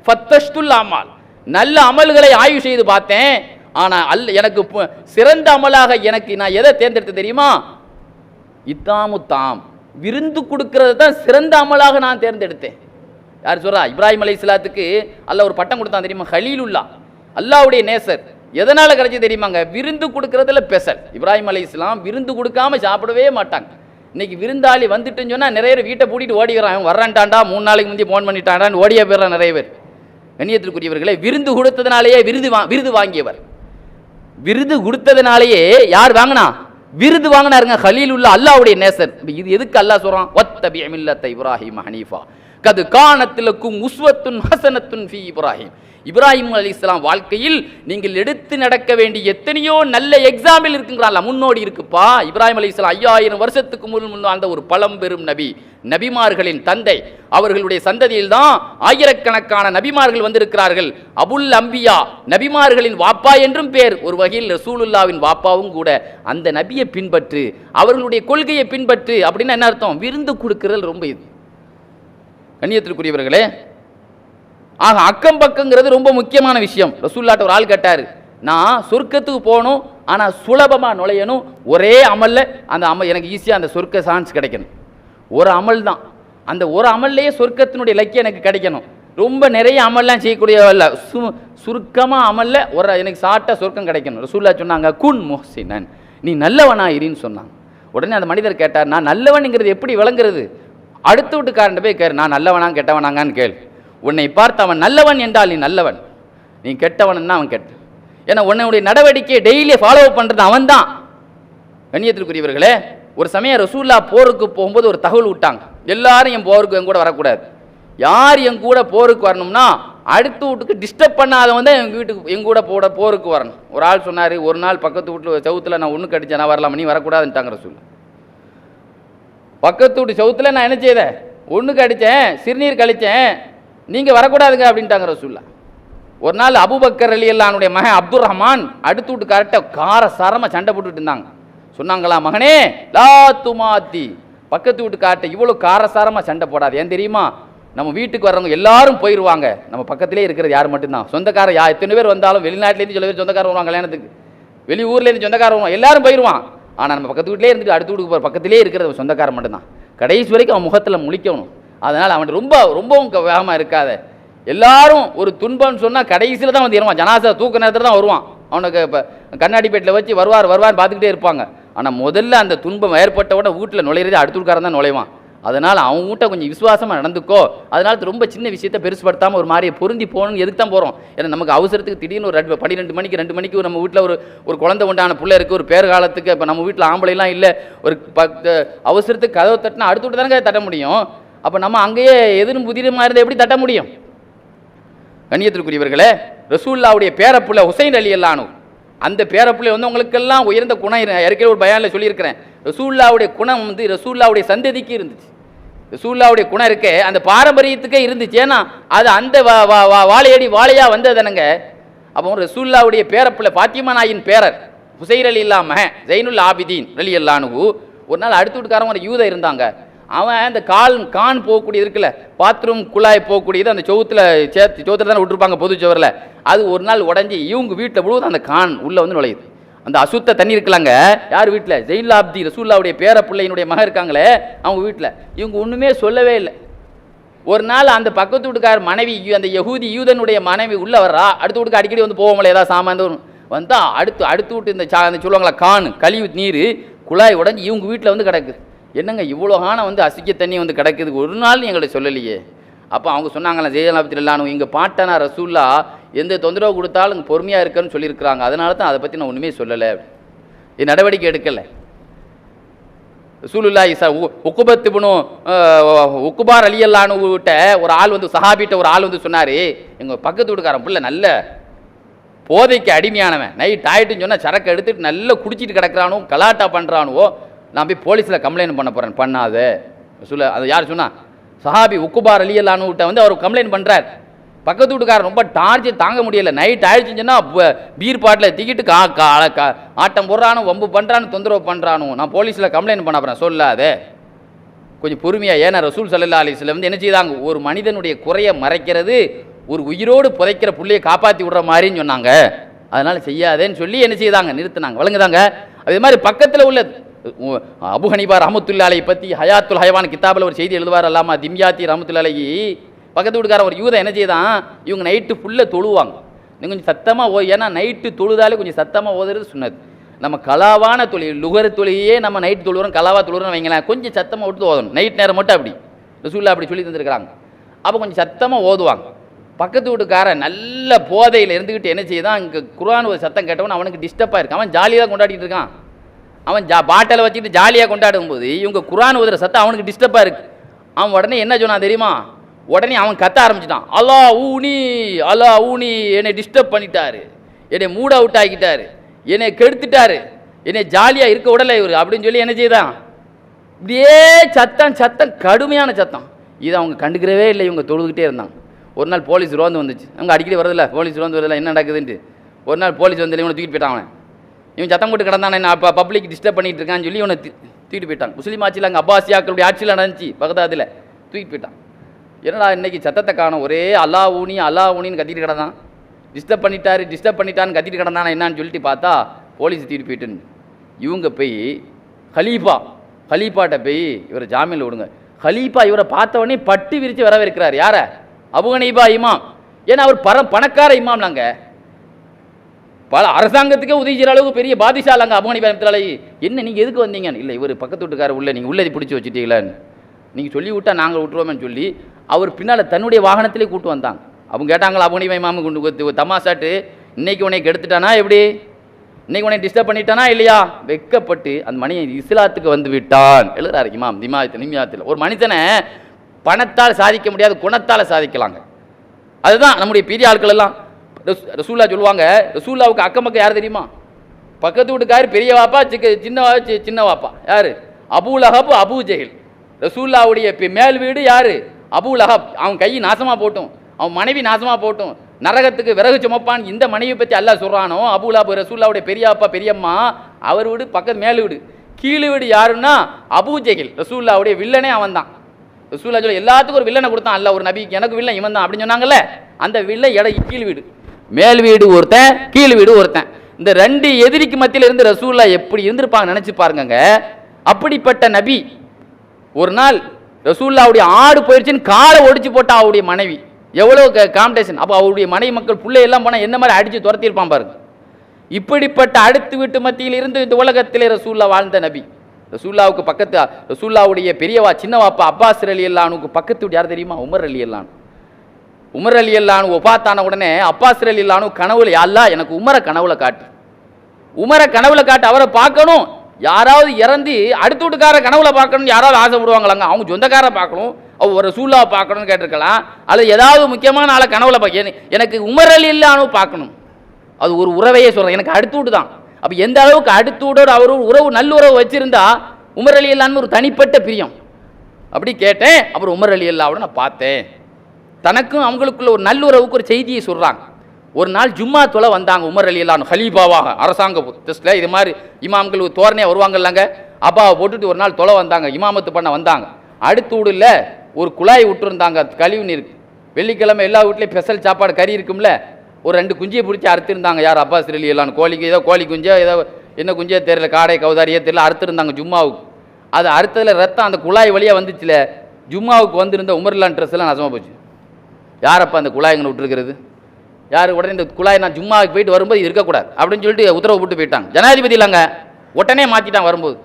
ஃபத்தஷ்துல் அமால். நல்ல அமல்களை ஆய்வு செய்து பார்த்தேன். ஆனால் அல் எனக்கு சிறந்த அமலாக எனக்கு நான் எதை தேர்ந்தெடுத்து தெரியுமா? இத்தாமு தாம். விருந்து கொடுக்கறது தான் சிறந்த அமலாக நான் தேர்ந்தெடுத்தேன். யார் சொல்கிறா இப்ராஹிம் அலை இஸ்லாத்துக்கு அல்ல ஒரு பட்டம் கொடுத்தான் தெரியுமா? ஹலீலுல்லா. அல்லாஹ்வுடைய நேசர். எதனால் கிடைச்சி தெரியுமாங்க? விருந்து கொடுக்கறதுல பெசல். இப்ராஹிம் அலை இஸ்லாம் விருந்து கொடுக்காம சாப்பிடவே மாட்டாங்க. இன்னைக்கு விருந்தாளி வந்துட்டுன்னு சொன்னால் நிறைய பேர் வீட்டை பூட்டிட்டு ஓடிக்கிறான். அவன் வர்றான்டாண்டா மூணு நாளைக்கு முந்தைய ஃபோன் பண்ணிட்டாண்டான்னு ஓடியே போயிடுறான் நிறைய பேர். கண்ணியத்திற்குரியவர்களே விருந்து கொடுத்ததுனாலேயே விருது வா விருது வாங்கியவர். விருது கொடுத்ததுனாலேயே யார் வாங்கினா? விருது வாங்கினாருங்க ஹலீல் உள்ள அல்லாவுடைய நேசர். இது எதுக்கு அல்லாஹ் சொல்றான்? ஒத்தபி மில்லத்த இப்ராஹிம் ஹனீஃபா. கது காணத்திலக்கும் உஸ்வத்துன் ஹசனத்துன் ஃபி இப்ராஹிம். இப்ராஹிம் அலி இஸ்லாம் வாழ்க்கையில் நீங்கள் எடுத்து நடக்க வேண்டிய எத்தனையோ நல்ல எக்ஸாம்பிள் இருக்குங்கிறான்ல முன்னோடி இருக்குப்பா. இப்ராஹிம் அலி இஸ்லாம் ஐயாயிரம் வருஷத்துக்கு முன் முன் வாழ்ந்த ஒரு பழம்பெரும் நபி. நபிமார்களின் தந்தை. அவர்களுடைய சந்ததியில் தான் ஆயிரக்கணக்கான நபிமார்கள் வந்திருக்கிறார்கள். அபுல் அம்பியா நபிமார்களின் வாப்பா என்றும் பேர். ஒரு வகையில் ரசூலுல்லாவின் வாப்பாவும் கூட அந்த நபியை பின்பற்று அவர்களுடைய கொள்கையை பின்பற்று அப்படின்னு என்ன அர்த்தம்? விருந்து கொடுக்கிறது ரொம்ப இது. கண்ணியத்திற்குரியவர்களே ஆக அக்கம் பக்கங்கிறது ரொம்ப முக்கியமான விஷயம். ரசூல்லாட்ட ஒரு ஆள் கேட்டார் நான் சொர்க்கத்துக்கு போகணும் ஆனால் சுலபமாக நுழையணும். ஒரே அமலில் அந்த அமல் எனக்கு ஈஸியாக அந்த சொர்க்க சான்ஸ் கிடைக்கணும். ஒரு அமல் தான். அந்த ஒரு அமல்லையே சொர்க்கத்தினுடைய லக்கியம் எனக்கு கிடைக்கணும். ரொம்ப நிறைய அமல்லாம் செய்யக்கூடிய அல்ல. சு சுருக்கமாக அமலில் ஒரு எனக்கு சாட்டாக சொர்க்கம் கிடைக்கணும். ரசூல்லா சொன்னாங்க குன் முஹ்சினன். நீ நல்லவனாயிரின்னு சொன்னாங்க. உடனே அந்த மனிதர் கேட்டார் நான் நல்லவனுங்கிறது எப்படி விளங்குறது? அடுத்த வீட்டுக்காரன் போய் கேரு நான் நல்லவனா கெட்டவனாங்கன்னு கேள். உன்னை பார்த்து அவன் நல்லவன் என்றால் நீ நல்லவன். நீ கெட்டவன் அவன் கெட்ட. ஏன்னா உன்னுடைய நடவடிக்கையை டெய்லி ஃபாலோ பண்ணுறது அவன் தான் கண்ணியத்திற்குரியவர்களே ஒரு சமயம் ரசூல்லா போருக்கு போகும்போது ஒரு தகவல் விட்டாங்க. எல்லாரும் என் போருக்கு என் கூட வரக்கூடாது. யார் என் கூட போருக்கு வரணும்னா அடுத்த வீட்டுக்கு டிஸ்டர்ப் பண்ணாதவன் தான் எங்கள் வீட்டுக்கு எங்க கூட போட போருக்கு வரணும். ஒரு ஆள் சொன்னார் ஒரு நாள் பக்கத்து வீட்டில் செவுத்துல நான் ஒன்று கடிச்சேன் நான் வரலாம்? நீ வரக்கூடாதுன்ட்டாங்க ரசூல். பக்கத்து வீட்டு செவுத்துல நான் என்ன செய்தேன்? ஒன்றுக்கு அடித்தேன் சிறுநீர் கழிச்சேன் நீங்கள் வரக்கூடாதுங்க அப்படின்ட்டாங்க ரசூல்லா ஒரு நாள் அபுபக்கர் அலி அல்லானுடைய மகன் அப்துல் ரஹ்மான் அடுத்து விட்டு கரெக்டாக கார சாரமாக சண்டை போட்டுட்டு இருந்தாங்க. சொன்னாங்களா மகனே லா துமாத்தி. பக்கத்து வீட்டு காட்ட இவ்வளோ காரசாரமாக சண்டை போடாது. ஏன் தெரியுமா? நம்ம வீட்டுக்கு வர்றவங்க எல்லாரும் போயிடுவாங்க நம்ம பக்கத்திலே இருக்கிறது யார் மட்டும்தான். சொந்தக்காரர் யா எத்தனை பேர் வந்தாலும் வெளிநாட்டிலேருந்து சில பேர் சொந்தக்காரர் வருவாங்க கல்யாணத்துக்கு. வெளி ஊர்லேருந்து சொந்தக்காரர் வருவாங்க. எல்லாரும் போயிடுவான் ஆனால் நம்ம பக்கத்து வீட்டிலே இருந்துட்டு அடுத்த வீட்டுக்கு போகிற பக்கத்திலே இருக்கிறது சொந்தக்காரர் மட்டும்தான். கடைசி வரைக்கும் அவன் முகத்தில் முழிக்கணும். அதனால் அவன் ரொம்ப ரொம்பவும் க- இருக்காத. எல்லாரும் ஒரு துன்பம்னு சொன்னால் கடைசியில் தான் வந்து இருவான் ஜனாசா தூக்க நேரத்தில் தான் வருவான். அவனுக்கு இப்போ கண்ணாடி பேட்டில் வச்சு வருவார் வருவார் பார்த்துக்கிட்டே இருப்பாங்க. ஆனால் முதல்ல அந்த துன்பம் ஏற்பட்ட உடனே வீட்டில் நுழையிறது அடுத்துக்காரன் தான் நுழைவான். அதனால் அவங்க வீட்டை கொஞ்சம் விசுவாசமாக நடந்துக்கோ. அதனால ரொம்ப சின்ன விஷயத்தை பெருசுப்படுத்தாமல் ஒரு மாதிரியை பொருந்தி போகணும்னு எதுக்கு தான் போகிறோம் ஏன்னா நமக்கு அவசரத்துக்கு திடீர்னு ஒரு ரெண்டு பன்னிரெண்டு மணிக்கு ரெண்டு மணிக்கு நம்ம வீட்டில் ஒரு ஒரு குழந்தை உண்டான பிள்ளை இருக்குது ஒரு பேர் காலத்துக்கு இப்போ நம்ம வீட்டில் ஆம்பளைலாம் இல்லை. ஒரு பத்து அவசரத்துக்கு கதவை தட்டினா அடுத்து விட்டு தானே தட்ட முடியும்? அப்போ நம்ம அங்கேயே எதிரும் புதிரமாக இருந்தால் எப்படி தட்ட முடியும்? கண்ணியத்திற்குரியவர்களே ரசூல்லாவுடைய பேரப்புள்ள ஹுசைன் அலி அல்லானு அந்த பேரப்புள்ள வந்து உங்களுக்கெல்லாம் உயர்ந்த குணம் இரு- ஏற்கனவே ஒரு பயானில் சொல்லியிருக்கிறேன். ரசூல்லாவுடைய குணம் வந்து ரசூல்லாவுடைய சந்ததிக்கு இருந்துச்சு. ரசூல்லாவுடைய குணம் இருக்கே அந்த பாரம்பரியத்துக்கே இருந்துச்சு. ஏன்னா அது அந்த வா- வா- வா- வாழையடி வாழையாக வந்ததுனங்க. அப்போ ரசூல்லாவுடைய பேரப்புள்ள பாத்திமா நாயின் பேரர் ஹுசைன் அலி இல்லாம ஜெயினுல் ஆபிதீன் அலி அல்லானு ஒரு நாள் அடுத்து வீட்டுக்காரங்க ஒரு யூத இருந்தாங்க. அவன் அந்த கால் கான் போகக்கூடியது இருக்குல்ல பாத்ரூம் குழாய் போகக்கூடியது அந்த சவுத்தில் சேர்த்து சவுத்தில் தானே விட்டுருப்பாங்க பொது சுவரில். அது ஒரு நாள் உடஞ்சி இவங்க வீட்டில் முழுவதும் அந்த கான் உள்ளே வந்து நுழையுது. அந்த அசுத்த தண்ணி இருக்கலாங்க யார் வீட்டில்? ஜெயிலாப்தி ரசூல்லாவுடைய பேர பிள்ளையினுடைய மகன் இருக்காங்களே அவங்க வீட்டில். இவங்க ஒன்றுமே சொல்லவே இல்லை. ஒரு நாள் அந்த பக்கத்து வீட்டுக்கார் மனைவி அந்த யகூதி யூதனுடைய மனைவி உள்ளே வர்றா அடுத்த வீட்டுக்கு அடிக்கடி வந்து போவோம்ல ஏதாவது சாமான் வந்தால் அடுத்து அடுத்து விட்டு இந்த சா அந்த சொல்லுவாங்களா கான் கழிவு நீர் குழாய் உடஞ்சி இவங்க வீட்டில் வந்து கிடக்குது என்னங்க இவ்வளோ காணம் வந்து அசிக்க தண்ணி வந்து கிடக்குது ஒரு நாள் எங்களை சொல்லலையே? அப்போ அவங்க சொன்னாங்களா ஜெயலலாபத்திலானு எங்கள் பாட்டனா ரசூல்லா எந்த தொந்தரவு கொடுத்தாலும் இங்கே பொறுமையாக இருக்கன்னு சொல்லியிருக்கிறாங்க. அதனால தான் அதை பற்றி நான் ஒன்றுமே சொல்லலை. இது நடவடிக்கை எடுக்கலை. ரசூலுல்லா இசா உக்குபத்து புனு உக்குபார் அலியல்லான்னு விட்ட ஒரு ஆள் வந்து சஹாபிட்ட ஒரு ஆள் வந்து சொன்னார் எங்கள் பக்கத்து வீட்டுக்காரன் பிள்ளை நல்ல போதைக்கு அடிமையானவன். நைட் ஆயிட்டுன்னு சொன்னால் சரக்கு எடுத்துட்டு நல்லா குடிச்சிட்டு கிடக்கிறானோ கலாட்டா பண்ணுறானுவோ நான் போய் போலீஸில் கம்ப்ளைண்ட் பண்ண போகிறேன் பண்ணாத. சொல்ல அது யார் சொன்னால் சஹாபி உக்குபார் அலியல்லான்னு விட்ட வந்து அவர் கம்ப்ளைண்ட் பண்ணுறார் பக்கத்து வீட்டுக்காரன் ரொம்ப டார்ச்சர் தாங்க முடியலை. நைட் ஆயிடுச்சுன்னு சொன்னால் பீர் பாட்டில் திக்கிட்டு கா கா கா- ஆட்டம் போடுறானு வம்பு பண்ணுறானு தொந்தரவு பண்ணுறானு நான் போலீஸில் கம்ப்ளைண்ட் பண்ண போகிறேன் சொல்லாதே. கொஞ்சம் பொறுமையாக ஏன்னா ரசூல் சல்லா அலிஸ்ல வந்து என்ன செய்தாங்க? ஒரு மனிதனுடைய குறையை மறைக்கிறது ஒரு உயிரோடு புதைக்கிற புள்ளையை காப்பாற்றி விடுற மாதிரின்னு சொன்னாங்க. அதனால் செய்யாதேன்னு சொல்லி என்ன செய்தாங்க? நிறுத்தினாங்க. வழங்குதாங்க அதே மாதிரி பக்கத்தில் உள்ளது அபு ஹனீபா ரஹமத்துல்லாலை பற்றி ஹயாத்துல் ஹயவான் கித்தாபில் ஒரு செய்தி எழுதுவார் அல்லாமா திம்யாத்தி ரஹமத்துல்லாலி பக்கத்து வீட்டுக்காரன் ஒரு யூதன் என்ன செய்தான்? இவங்க நைட்டு ஃபுல்லாக தொழுவாங்க. நீங்கள் கொஞ்சம் சத்தமாக ஓ ஏன்னா நைட்டு தொழுதாலே கொஞ்சம் சத்தமாக ஓதுறது சொன்னது நம்ம கலாவான தொழில் லுகர் தொழிலையே நம்ம நைட் தொழுகிறோம் கலாவா தொழுகிறோம் வைங்களேன் கொஞ்சம் சத்தமாக விட்டு ஓதணும். நைட் நேரம் மட்டும் அப்படி. ரசூல்லா அப்படி சொல்லி தந்திருக்கிறாங்க. அப்போ கொஞ்சம் சத்தமாக ஓதுவாங்க. பக்கத்து வீட்டுக்காரன் நல்ல போதையில் இருந்துக்கிட்டு என்ன செய்தான்? இங்கே குரான் ஒரு சத்தம் கேட்டவன் அவனுக்கு டிஸ்டர்பாக இருக்கு அவன் ஜாலியாக கொண்டாடிட்டு இருக்கான். அவன் ஜா பாட்டில் வச்சுக்கிட்டு ஜாலியாக கொண்டாடும் போது இவங்க குரான் உதிர சத்தம் அவனுக்கு டிஸ்டர்பாக இருக்கு. அவன் உடனே என்ன சொன்னான் தெரியுமா? உடனே அவன் கத்த ஆரம்பிச்சிட்டான். அல்லா ஊனி அல்லா ஊனி என்னை டிஸ்டர்ப் பண்ணிட்டாரு. என்னை மூட் அவுட் ஆகிட்டாரு என்னை கெடுத்துட்டாரு. என்னை ஜாலியாக இருக்க விடலை இவர். அப்படின்னு சொல்லி என்ன செய்தான்? இப்படியே சத்தம் சத்தம் கடுமையான சத்தம். இதை அவங்க கண்டுக்கிறவே இல்லை. இவங்க தொழுதுகிட்டே இருந்தாங்க. ஒரு நாள் போலீஸ் ரோந்து வந்துச்சு. அவங்க அடிக்கடி வரதில்ல போலீஸ் ரோந்து வரதில்ல என்ன நடக்குதுன்ட்டு. ஒரு நாள் போலீஸ் வந்து இவனை தூக்கிட்டு போயிட்டான் அவன். இவன் சத்தம் போட்டு கிடந்தானே நான் இப்போ பப்ளிக் டிஸ்டர்ப் பண்ணிட்டு இருக்கான்னு சொல்லி இவனை தூக்கிட்டு போயிட்டான். முஸ்லீம் ஆட்சியில் அங்கே அப்பாசியாக்களுடைய ஆட்சியில் நடந்துச்சு பகதாதில். தூக்கிட்டு போயிட்டான். என்னடா இன்னைக்கு சத்தத்தை காணும்? ஒரே அல்லா ஊனி அல்லா ஊனின்னு கத்திட்டு கிடந்தான். டிஸ்டர்ப் பண்ணிட்டாரு டிஸ்டர்ப் பண்ணிட்டான்னு கத்திட்டு கிடந்தானா என்னன்னு சொல்லிட்டு பார்த்தா போலீஸ் தூக்கிட்டு போயிட்டுன்னு. இவங்க போய் ஹலீஃபா ஹலீஃபாட்ட போய் இவரை ஜாமீனில் விடுங்க. ஹலீஃபா இவரை பார்த்தவொடனே பட்டு விரித்து வரவேற்கிறார் இருக்கிறார் அபு ஹனீஃபா இமாம். ஏன்னா அவர் பர பணக்கார இமாம் நாங்கள் பல அரசாங்கத்துக்கே உதவி செய்கிற அளவுக்கு பெரிய பாதிஷாலாங்க அபுகணி என்ன நீங்கள் எதுக்கு வந்தீங்க? இல்லை இவர் பக்கத்து வீட்டுக்காரர் உள்ள நீங்கள் உள்ளதை பிடிச்சி வச்சுட்டீங்களான்னு. நீங்கள் சொல்லி விட்டால் நாங்கள் விட்டுருவோம்னு சொல்லி அவர் பின்னால் தன்னுடைய வாகனத்திலே கூட்டு வந்தாங்க. அவங்க கேட்டாங்களா அபகானிபாய் மாமன் கொண்டு வந்து தமாசாட்டு இன்றைக்கி உன்னை கெடுத்துட்டானா எப்படி? இன்றைக்கி உன்னை டிஸ்டர்ப் பண்ணிட்டானா இல்லையா? வெக்கப்பட்டு அந்த மனிதன் இஸ்லாத்துக்கு வந்து விட்டான். எழுதுறாரு இமாம் திமாயத்தில் நிமியாத்தில். ஒரு மனிதனை பணத்தால் சாதிக்க முடியாது குணத்தால் சாதிக்கலாங்க. அதுதான் நம்முடைய பெரிய ஆட்கள் எல்லாம். ரசூல்லா சொல்லுவாங்க ரசூல்லாவுக்கு அக்கம் பக்கம் யார் தெரியுமா? பக்கத்து வீட்டுக்கார் பெரிய வாப்பா சிக்க சின்ன சி- சின்ன வாப்பா. யார்? அபு லஹப் அபு ஜெஹில். ரசூல்லாவுடைய மேல் வீடு யார்? அபு லஹப். அவன் கை நாசமாக போட்டும். அவன் மனைவி நாசமாக போட்டும். நரகத்துக்கு விறகு சுமப்பான். இந்த மனைவி பற்றி அல்லா சொல்கிறானோ அபூ லஹப் ரசூல்லாவுடைய பெரியப்பா பெரியம்மா அவர் வீடு பக்கத்து மேல் வீடு. கீழ் வீடு யாருன்னா? அபு ஜெஹில். ரசூல்லாவுடைய வில்லனே அவன் தான் ரசூல்லா சொல்ல எல்லாத்துக்கும் ஒரு வில்லனை கொடுத்தான் அல்ல ஒரு நபிக்கு எனக்கு வில்லன் இவன் தான் அப்படின்னு சொன்னாங்கல்ல? அந்த வில்லை இட கீழ் வீடு. மேல் வீடு ஒருத்தன் கீழ் வீடு ஒருத்தன். இந்த ரெண்டு எதிரிக்கு மத்தியில் இருந்து ரசூல்லா எப்படி இருந்திருப்பாங்க நினச்சி பாருங்க அப்படிப்பட்ட நபி ஒரு நாள் ரசூல்லாவுடைய ஆடு போயிடுச்சுன்னு காலை ஒடிச்சு போட்டா அவருடைய மனைவி. எவ்வளோ காம்படிஷன் அப்போ அவருடைய மனைவி மக்கள் புள்ளை எல்லாம் போனால் என்ன மாதிரி அடித்து துரத்திருப்பான் பாருங்க. இப்படிப்பட்ட அடுத்து வீட்டு மத்தியில் இருந்து இந்த உலகத்திலே ரசூல்லா வாழ்ந்த நபி. ரசூல்லாவுக்கு பக்கத்து ரசூல்லாவுடைய பெரியவா சின்னவாப்பா அப்பாஸ் அலி அல்லானுக்கு பக்கத்து யார் தெரியுமா? உமர் அலி அல்லான் உமர் அலி அல்லானு ஒபாத்தான உடனே அப்பாஸ் அலி அல்லானு கனவுல அல்லா எனக்கு உமரை கனவுல காட்டு. உமரை கனவுல காட்டு அவரை பார்க்கணும். யாராவது இறந்து அடுத்த வீட்டுக்கார கனவுல பார்க்கணும்னு யாராவது ஆசைப்படுவாங்களாங்க? அவங்க சொந்தக்கார பார்க்கணும். அவ ஒரு சூழலா பார்க்கணும்னு கேட்டிருக்கலாம். அல்லது ஏதாவது முக்கியமான ஆளை கனவுல பார்க்க எனக்கு- உமர் அலி இல்லானு பார்க்கணும். அது ஒரு உறவையே சொல்கிறேன் எனக்கு அடுத்து தான். அப்போ எந்த அளவுக்கு அடுத்து வீடோடு அவர் உறவு நல்லுறவு வச்சுருந்தா வச்சிருந்தா உமர் அலி இல்லான்னு ஒரு தனிப்பட்ட பிரியம். அப்படி கேட்டேன் அப்புறம் உமர் அலி அல்லாவோட நான் பார்த்தேன். தனக்கும் அவங்களுக்குள்ள ஒரு நல்லுறவுக்கு ஒரு செய்தியை சொல்கிறாங்க ஒரு நாள் ஜும்மா தொலை வந்தாங்க உமர் அலி அல்லான் ஹலீபாவாக அரசாங்க டெஸ்ட்டில் இது மாதிரி இமாம்கள் தோரணையாக வருவாங்கல்லங்க அப்பாவை போட்டுட்டு ஒரு நாள் தொலை வந்தாங்க இமாமத்து பண்ண வந்தாங்க. அடுத்த வீடுல ஒரு குழாய் விட்டுருந்தாங்க கழிவு நீர் வெள்ளிக்கிழமை எல்லா வீட்லேயும் ஸ்பெஷல் சாப்பாடு கறி இருக்கும்ல ஒரு ரெண்டு குஞ்சியை பிடிச்சி அறுத்திருந்தாங்க யார் அப்பாஸ் அலி அல்லான் கோழிக்கு ஏதோ கோழி குஞ்சோ ஏதோ என்ன குஞ்சே தெரியல காடை கௌதாரியோ தெரியல அறுத்திருந்தாங்க ஜும்மாவுக்கு. அது அறுத்ததில் ரத்தம் அந்த குழாய் வழியாக வந்துச்சுல ஜும்மாவுக்கு வந்திருந்த உமர்லான் ட்ரெஸ்லாம் நசமாக போச்சு. யாரப்பா அந்த குழாய்ங்க விட்டுருக்கிறது? யார் உடனே இந்த குழாய் நான் ஜும்மாவுக்கு போயிட்டு வரும்போது இது இருக்கக்கூடாது. அப்படின்னு சொல்லிட்டு உத்தரவு போட்டு போயிட்டாங்க. ஜனாதிபதி இல்லைங்க. உடனே மாற்றிட்டான் வரும்போது.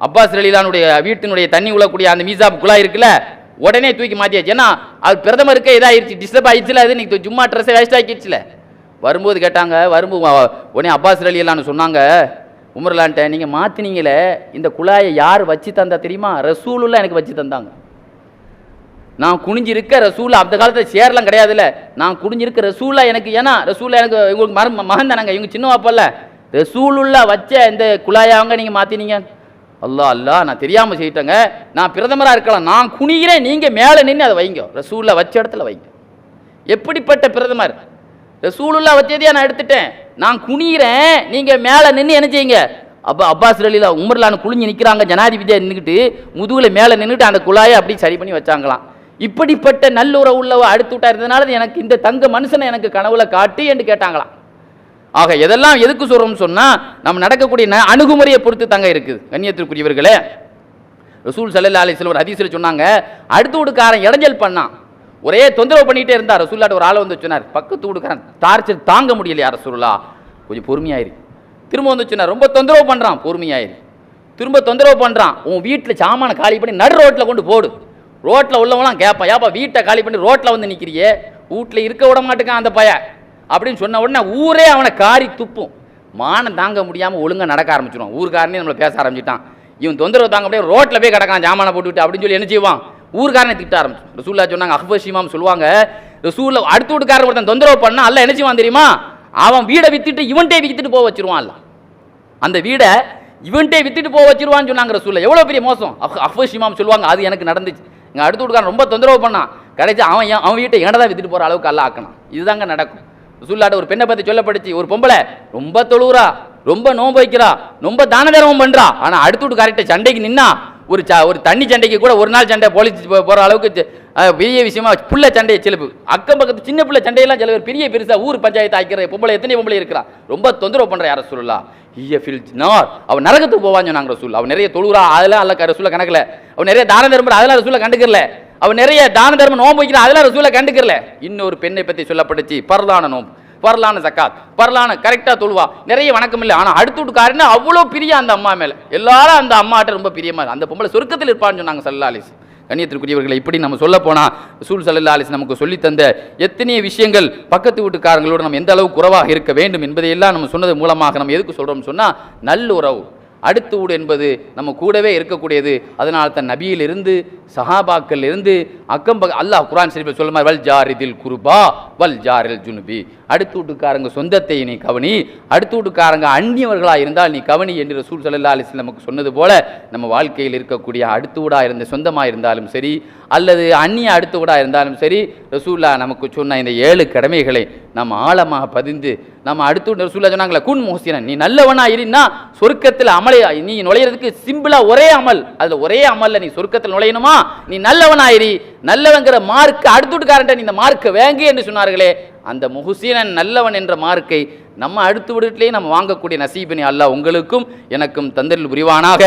அப்பாஸ் ரலீலானுடைய வீட்டினுடைய தண்ணி உள்ளக்கூடிய அந்த மீசாப் குழாய் இருக்குல்ல உடனே தூக்கி மாற்றியாச்சு ஏன்னா அது பிரதமருக்கு இதாகிடுச்சு டிஸ்டர்ப் ஆயிடுச்சுல அது இன்னைக்கு ஜும்மா ட்ரெஸ்ஸை வேஸ்ட் ஆக்கிடுச்சுல. வரும்போது கேட்டாங்க வரும்போது உடனே அப்பாஸ் ரலியலான்னு சொன்னாங்க உமர்லான்ட்ட நீங்கள் மாற்றினீங்களே இந்த குழாயை யார் வச்சு தந்தா தெரியுமா? ரசூலுல்லாம் எனக்கு வச்சு தந்தாங்க. நான் குனிஞ்சிருக்க ரசூலா அந்த காலத்தில் சேர்லாம் கிடையாதுல்ல. நான் குனிஞ்சிருக்க ரசூலா எனக்கு ஏன்னா ரசூலா எனக்கு உங்களுக்கு மரம் மகன் தானங்க. இவங்க சின்ன வாப்பல்ல ரசூலுல்லா வச்ச இந்த குழாயாவங்க நீங்கள் மாற்றினீங்க அல்லா அல்லாஹ் நான் தெரியாமல் செய்யிட்டேங்க. நான் பிரதமராக இருக்கலாம். நான் குனிகிறேன் நீங்கள் மேலே நின்று அதை வைங்க. ரசூலா வச்ச இடத்துல வைங்க. எப்படிப்பட்ட பிரதமர்? ரசூலுல்லா வச்சதையா நான் எடுத்துட்டேன். நான் குனிகிறேன் நீங்கள் மேலே நின்று என்ன செய்யுங்க? அப்போ அப்பாஸ் அலிலா உமர்லான்னு குளிஞ்சு நிற்கிறாங்க ஜனாதிபதியாக நின்றுக்கிட்டு முதுகில் மேலே நின்றுட்டு அந்த குழாயை அப்படி சரி பண்ணி வச்சாங்களாம். இப்படிப்பட்ட நல்லுறவு உள்ளவ அடுத்து விட்டா இருந்ததுனால எனக்கு இந்த தங்க மனுஷனை எனக்கு கனவுல காட்டு என்று கேட்டாங்களாம். ஆக எதெல்லாம் எதுக்கு சொல்கிறோம்னு சொன்னா நம்ம நடக்கக்கூடிய ந- அணுகுமுறையை பொறுத்து தங்க இருக்குது கண்ணியத்திற்குரியவர்களே. ரசூல் சல்லல்லா அலிஸ்ல ஒரு ஹதீஸில் சொன்னாங்க அடுத்த வீடுக்காரன் இடைஞ்சல் பண்ணான். ஒரே தொந்தரவு பண்ணிட்டே இருந்தார் ரசூல்லாட்ட ஒரு ஆள் வந்து சொன்னார் பக்கத்து வீட்டுக்காரன் டார்ச்சர் தாங்க முடியலையா ரசூல்லா கொஞ்சம் பொறுமையாயிரு. திரும்ப வந்து சொன்னார் ரொம்ப தொந்தரவு பண்ணுறான் பொறுமையாயிரு. திரும்ப தொந்தரவு பண்ணுறான் உன் வீட்டில் சாமானை காலி பண்ணி நடு ரோட்டில் கொண்டு போடு. ரோட்டில் உள்ளவங்களாம் கேட்பான் ஏப்பா வீட்டை காலி பண்ணி ரோட்டில் வந்து நிற்கிறியே வீட்டில் இருக்க விட மாட்டேங்கான் அந்த பையன். அப்படின்னு சொன்ன உடனே ஊரே அவனை காரி துப்பும். மானம் தாங்க முடியாமல் ஒழுங்காக நடக்க ஆரம்பிச்சிடும் ஊர்க்காரனே நம்மளை பேச ஆரம்பிச்சிட்டான். இவன் தொந்தரவு தாங்க முடியாது ரோட்டில் போய் கிடக்கான் ஜாமானை போட்டுவிட்டு அப்படின்னு சொல்லி என்ன செய்வான்? ஊர்க்காரனை திட்ட ஆரம்பிச்சு ரசூல்லா சொன்னாங்க அஹ்பர் ஷிமாம் சொல்லுவாங்க. ரசூல்ல அடுத்த வீட்டுக்காரன் ஒருத்தன் தொந்தரவு பண்ணா அல்ல என்ன செய்வான் தெரியுமா? அவன் வீடை வித்துட்டு இவன்ட்டே வித்துட்டு போக வச்சிருவான் அந்த வீடை இவன்ட்டே வித்துட்டு போக வச்சிருவான்னு சொன்னாங்க ரசூல்ல எவ்வளோ பெரிய மோசம்? அஃப் அஃபஸ் சொல்லுவாங்க. அது எனக்கு நடந்துச்சு. எங்கள் அடுத்து வீட்டுக்காரன் ரொம்ப தொந்தரவு பண்ணான் கடைசி அவன் அவன் வீட்டை எங்கடா வித்துட்டு போகிற அளவுக்கு அல்ல ஆக்கணும். இதுதாங்க நடக்கும். சுல்லாட்ட ஒரு பெண்ணை பற்றி சொல்லப்படுச்சு. ஒரு பொம்பளை ரொம்ப தொழுவுறா ரொம்ப நோன்பு வைக்கிறா ரொம்ப தான தர்மம் பண்ணுறா ஆனால் அடுத்து வீட்டுக்காரிட்ட சண்டைக்கு நின்னா ஒரு ச ஒரு தண்ணி சண்டைக்கு கூட ஒரு நாள் சண்டை போலீஸ் போகிற அளவுக்கு பெரிய விஷயமா புள்ள சண்டையை சிலப்பு. அக்கம் பக்கத்து சின்ன பிள்ளை சண்டையெல்லாம் சில பேர் பெரிய பெருசாக ஊர் பஞ்சாயத்து ஆக்கிற பொம்பளை எத்தனை பொம்பளை இருக்கிறா? ரொம்ப தொந்தரவு பண்ணுற யார சொல்லலாம் ஈய ஃபில் நார் அவன் நரகத்துக்கு போவான்னு சொன்னாங்க ரசூல் அவன் நிறைய தொழுகிறா அதெல்லாம் அல்ல ரசூல கணக்கில். அவன் நிறைய தான தர்மம் அதெல்லாம் ரசூலை கண்டுக்கல அவன் நிறைய தான தர்மம் நோம்பு வைக்கிறான் அதெல்லாம் ரசூலை கண்டுக்கல இன்னொரு பெண்ணை பற்றி சொல்லப்பட்டுச்சு பரதான நோம்பு பரலான ஜக்காத் பரலான கரெக்டாக தொழுவா. நிறைய வணக்கம் இல்லை. ஆனால் அடுத்து வீட்டுக்காரன்னு அவ்வளோ பிரியம் அந்த அம்மா மேலே. எல்லாரும் அந்த அம்மாட்ட ரொம்ப பிரியமா அந்த பொம்பளை சொருக்கத்தில் இருப்பான்னு சொன்னாங்க சல்லா அலிஸ் கண்ணியத்திற்குரியவர்களை இப்படி நம்ம சொல்ல போனால் ரசூல் சல்லா அலிஸ் நமக்கு சொல்லித்தந்த தந்த விஷயங்கள் பக்கத்து வீட்டுக்காரங்களோடு நம்ம எந்த அளவுக்கு குறைவாக இருக்க வேண்டும் என்பதையெல்லாம் நம்ம சொன்னது மூலமாக நம்ம எதுக்கு சொல்கிறோம்னு சொன்னால் நல்ல நல்லுறவு அடுத்து வீடு என்பது நம்ம கூடவே இருக்கக்கூடியது. அதனால் தான் நபியிலிருந்து சஹாபாக்கள் இருந்து அக்கம்பக அல்லாஹ் குரான் ஷரீஃபில் சொல்ல மாதிரி வல் ஜாரிதில் குருபா வல் ஜாரில் ஜுனுபி. அடுத்து வீட்டுக்காரங்க சொந்தத்தை நீ கவனி. அடுத்து வீட்டுக்காரங்க அந்நியவர்களாக இருந்தால் நீ கவனி என்று ரசூல் சல்லா அலிஸ் நமக்கு சொன்னது போல நம்ம வாழ்க்கையில் இருக்கக்கூடிய அடுத்து வீடாக இருந்த சொந்தமாக இருந்தாலும் சரி அல்லது அந்நிய அடுத்து வீடாக இருந்தாலும் சரி ரசூல்லா நமக்கு சொன்ன இந்த ஏழு கடமைகளை நம்ம ஆழமாக பதிந்து நம்ம அடுத்து வீட்டு ரசூல்லா சொன்னாங்களே குன் மோசினன் நீ நல்லவனாக இருந்தா சொர்க்கத்தில் அமலை நீ நுழையிறதுக்கு சிம்பிளாக ஒரே அமல் அதில் ஒரே அமலில் நீ சொர்க்கத்தில் நுழையணுமா? நீ நல்லவனாயிரி நல்லவங்கிற மார்க் அடுத்து வீட்டுக்காரன்ட்ட நீ இந்த மார்க்கை வேங்கு என்று சொன்னார்களே அந்த முஹுசீனன் நல்லவன் என்ற மார்க்கை நம்ம அடுத்த வீட்டிலேயே நம்ம வாங்கக்கூடிய நசீபினை அல்லாஹ் உங்களுக்கும் எனக்கும் தந்தரில் புரிவானாக.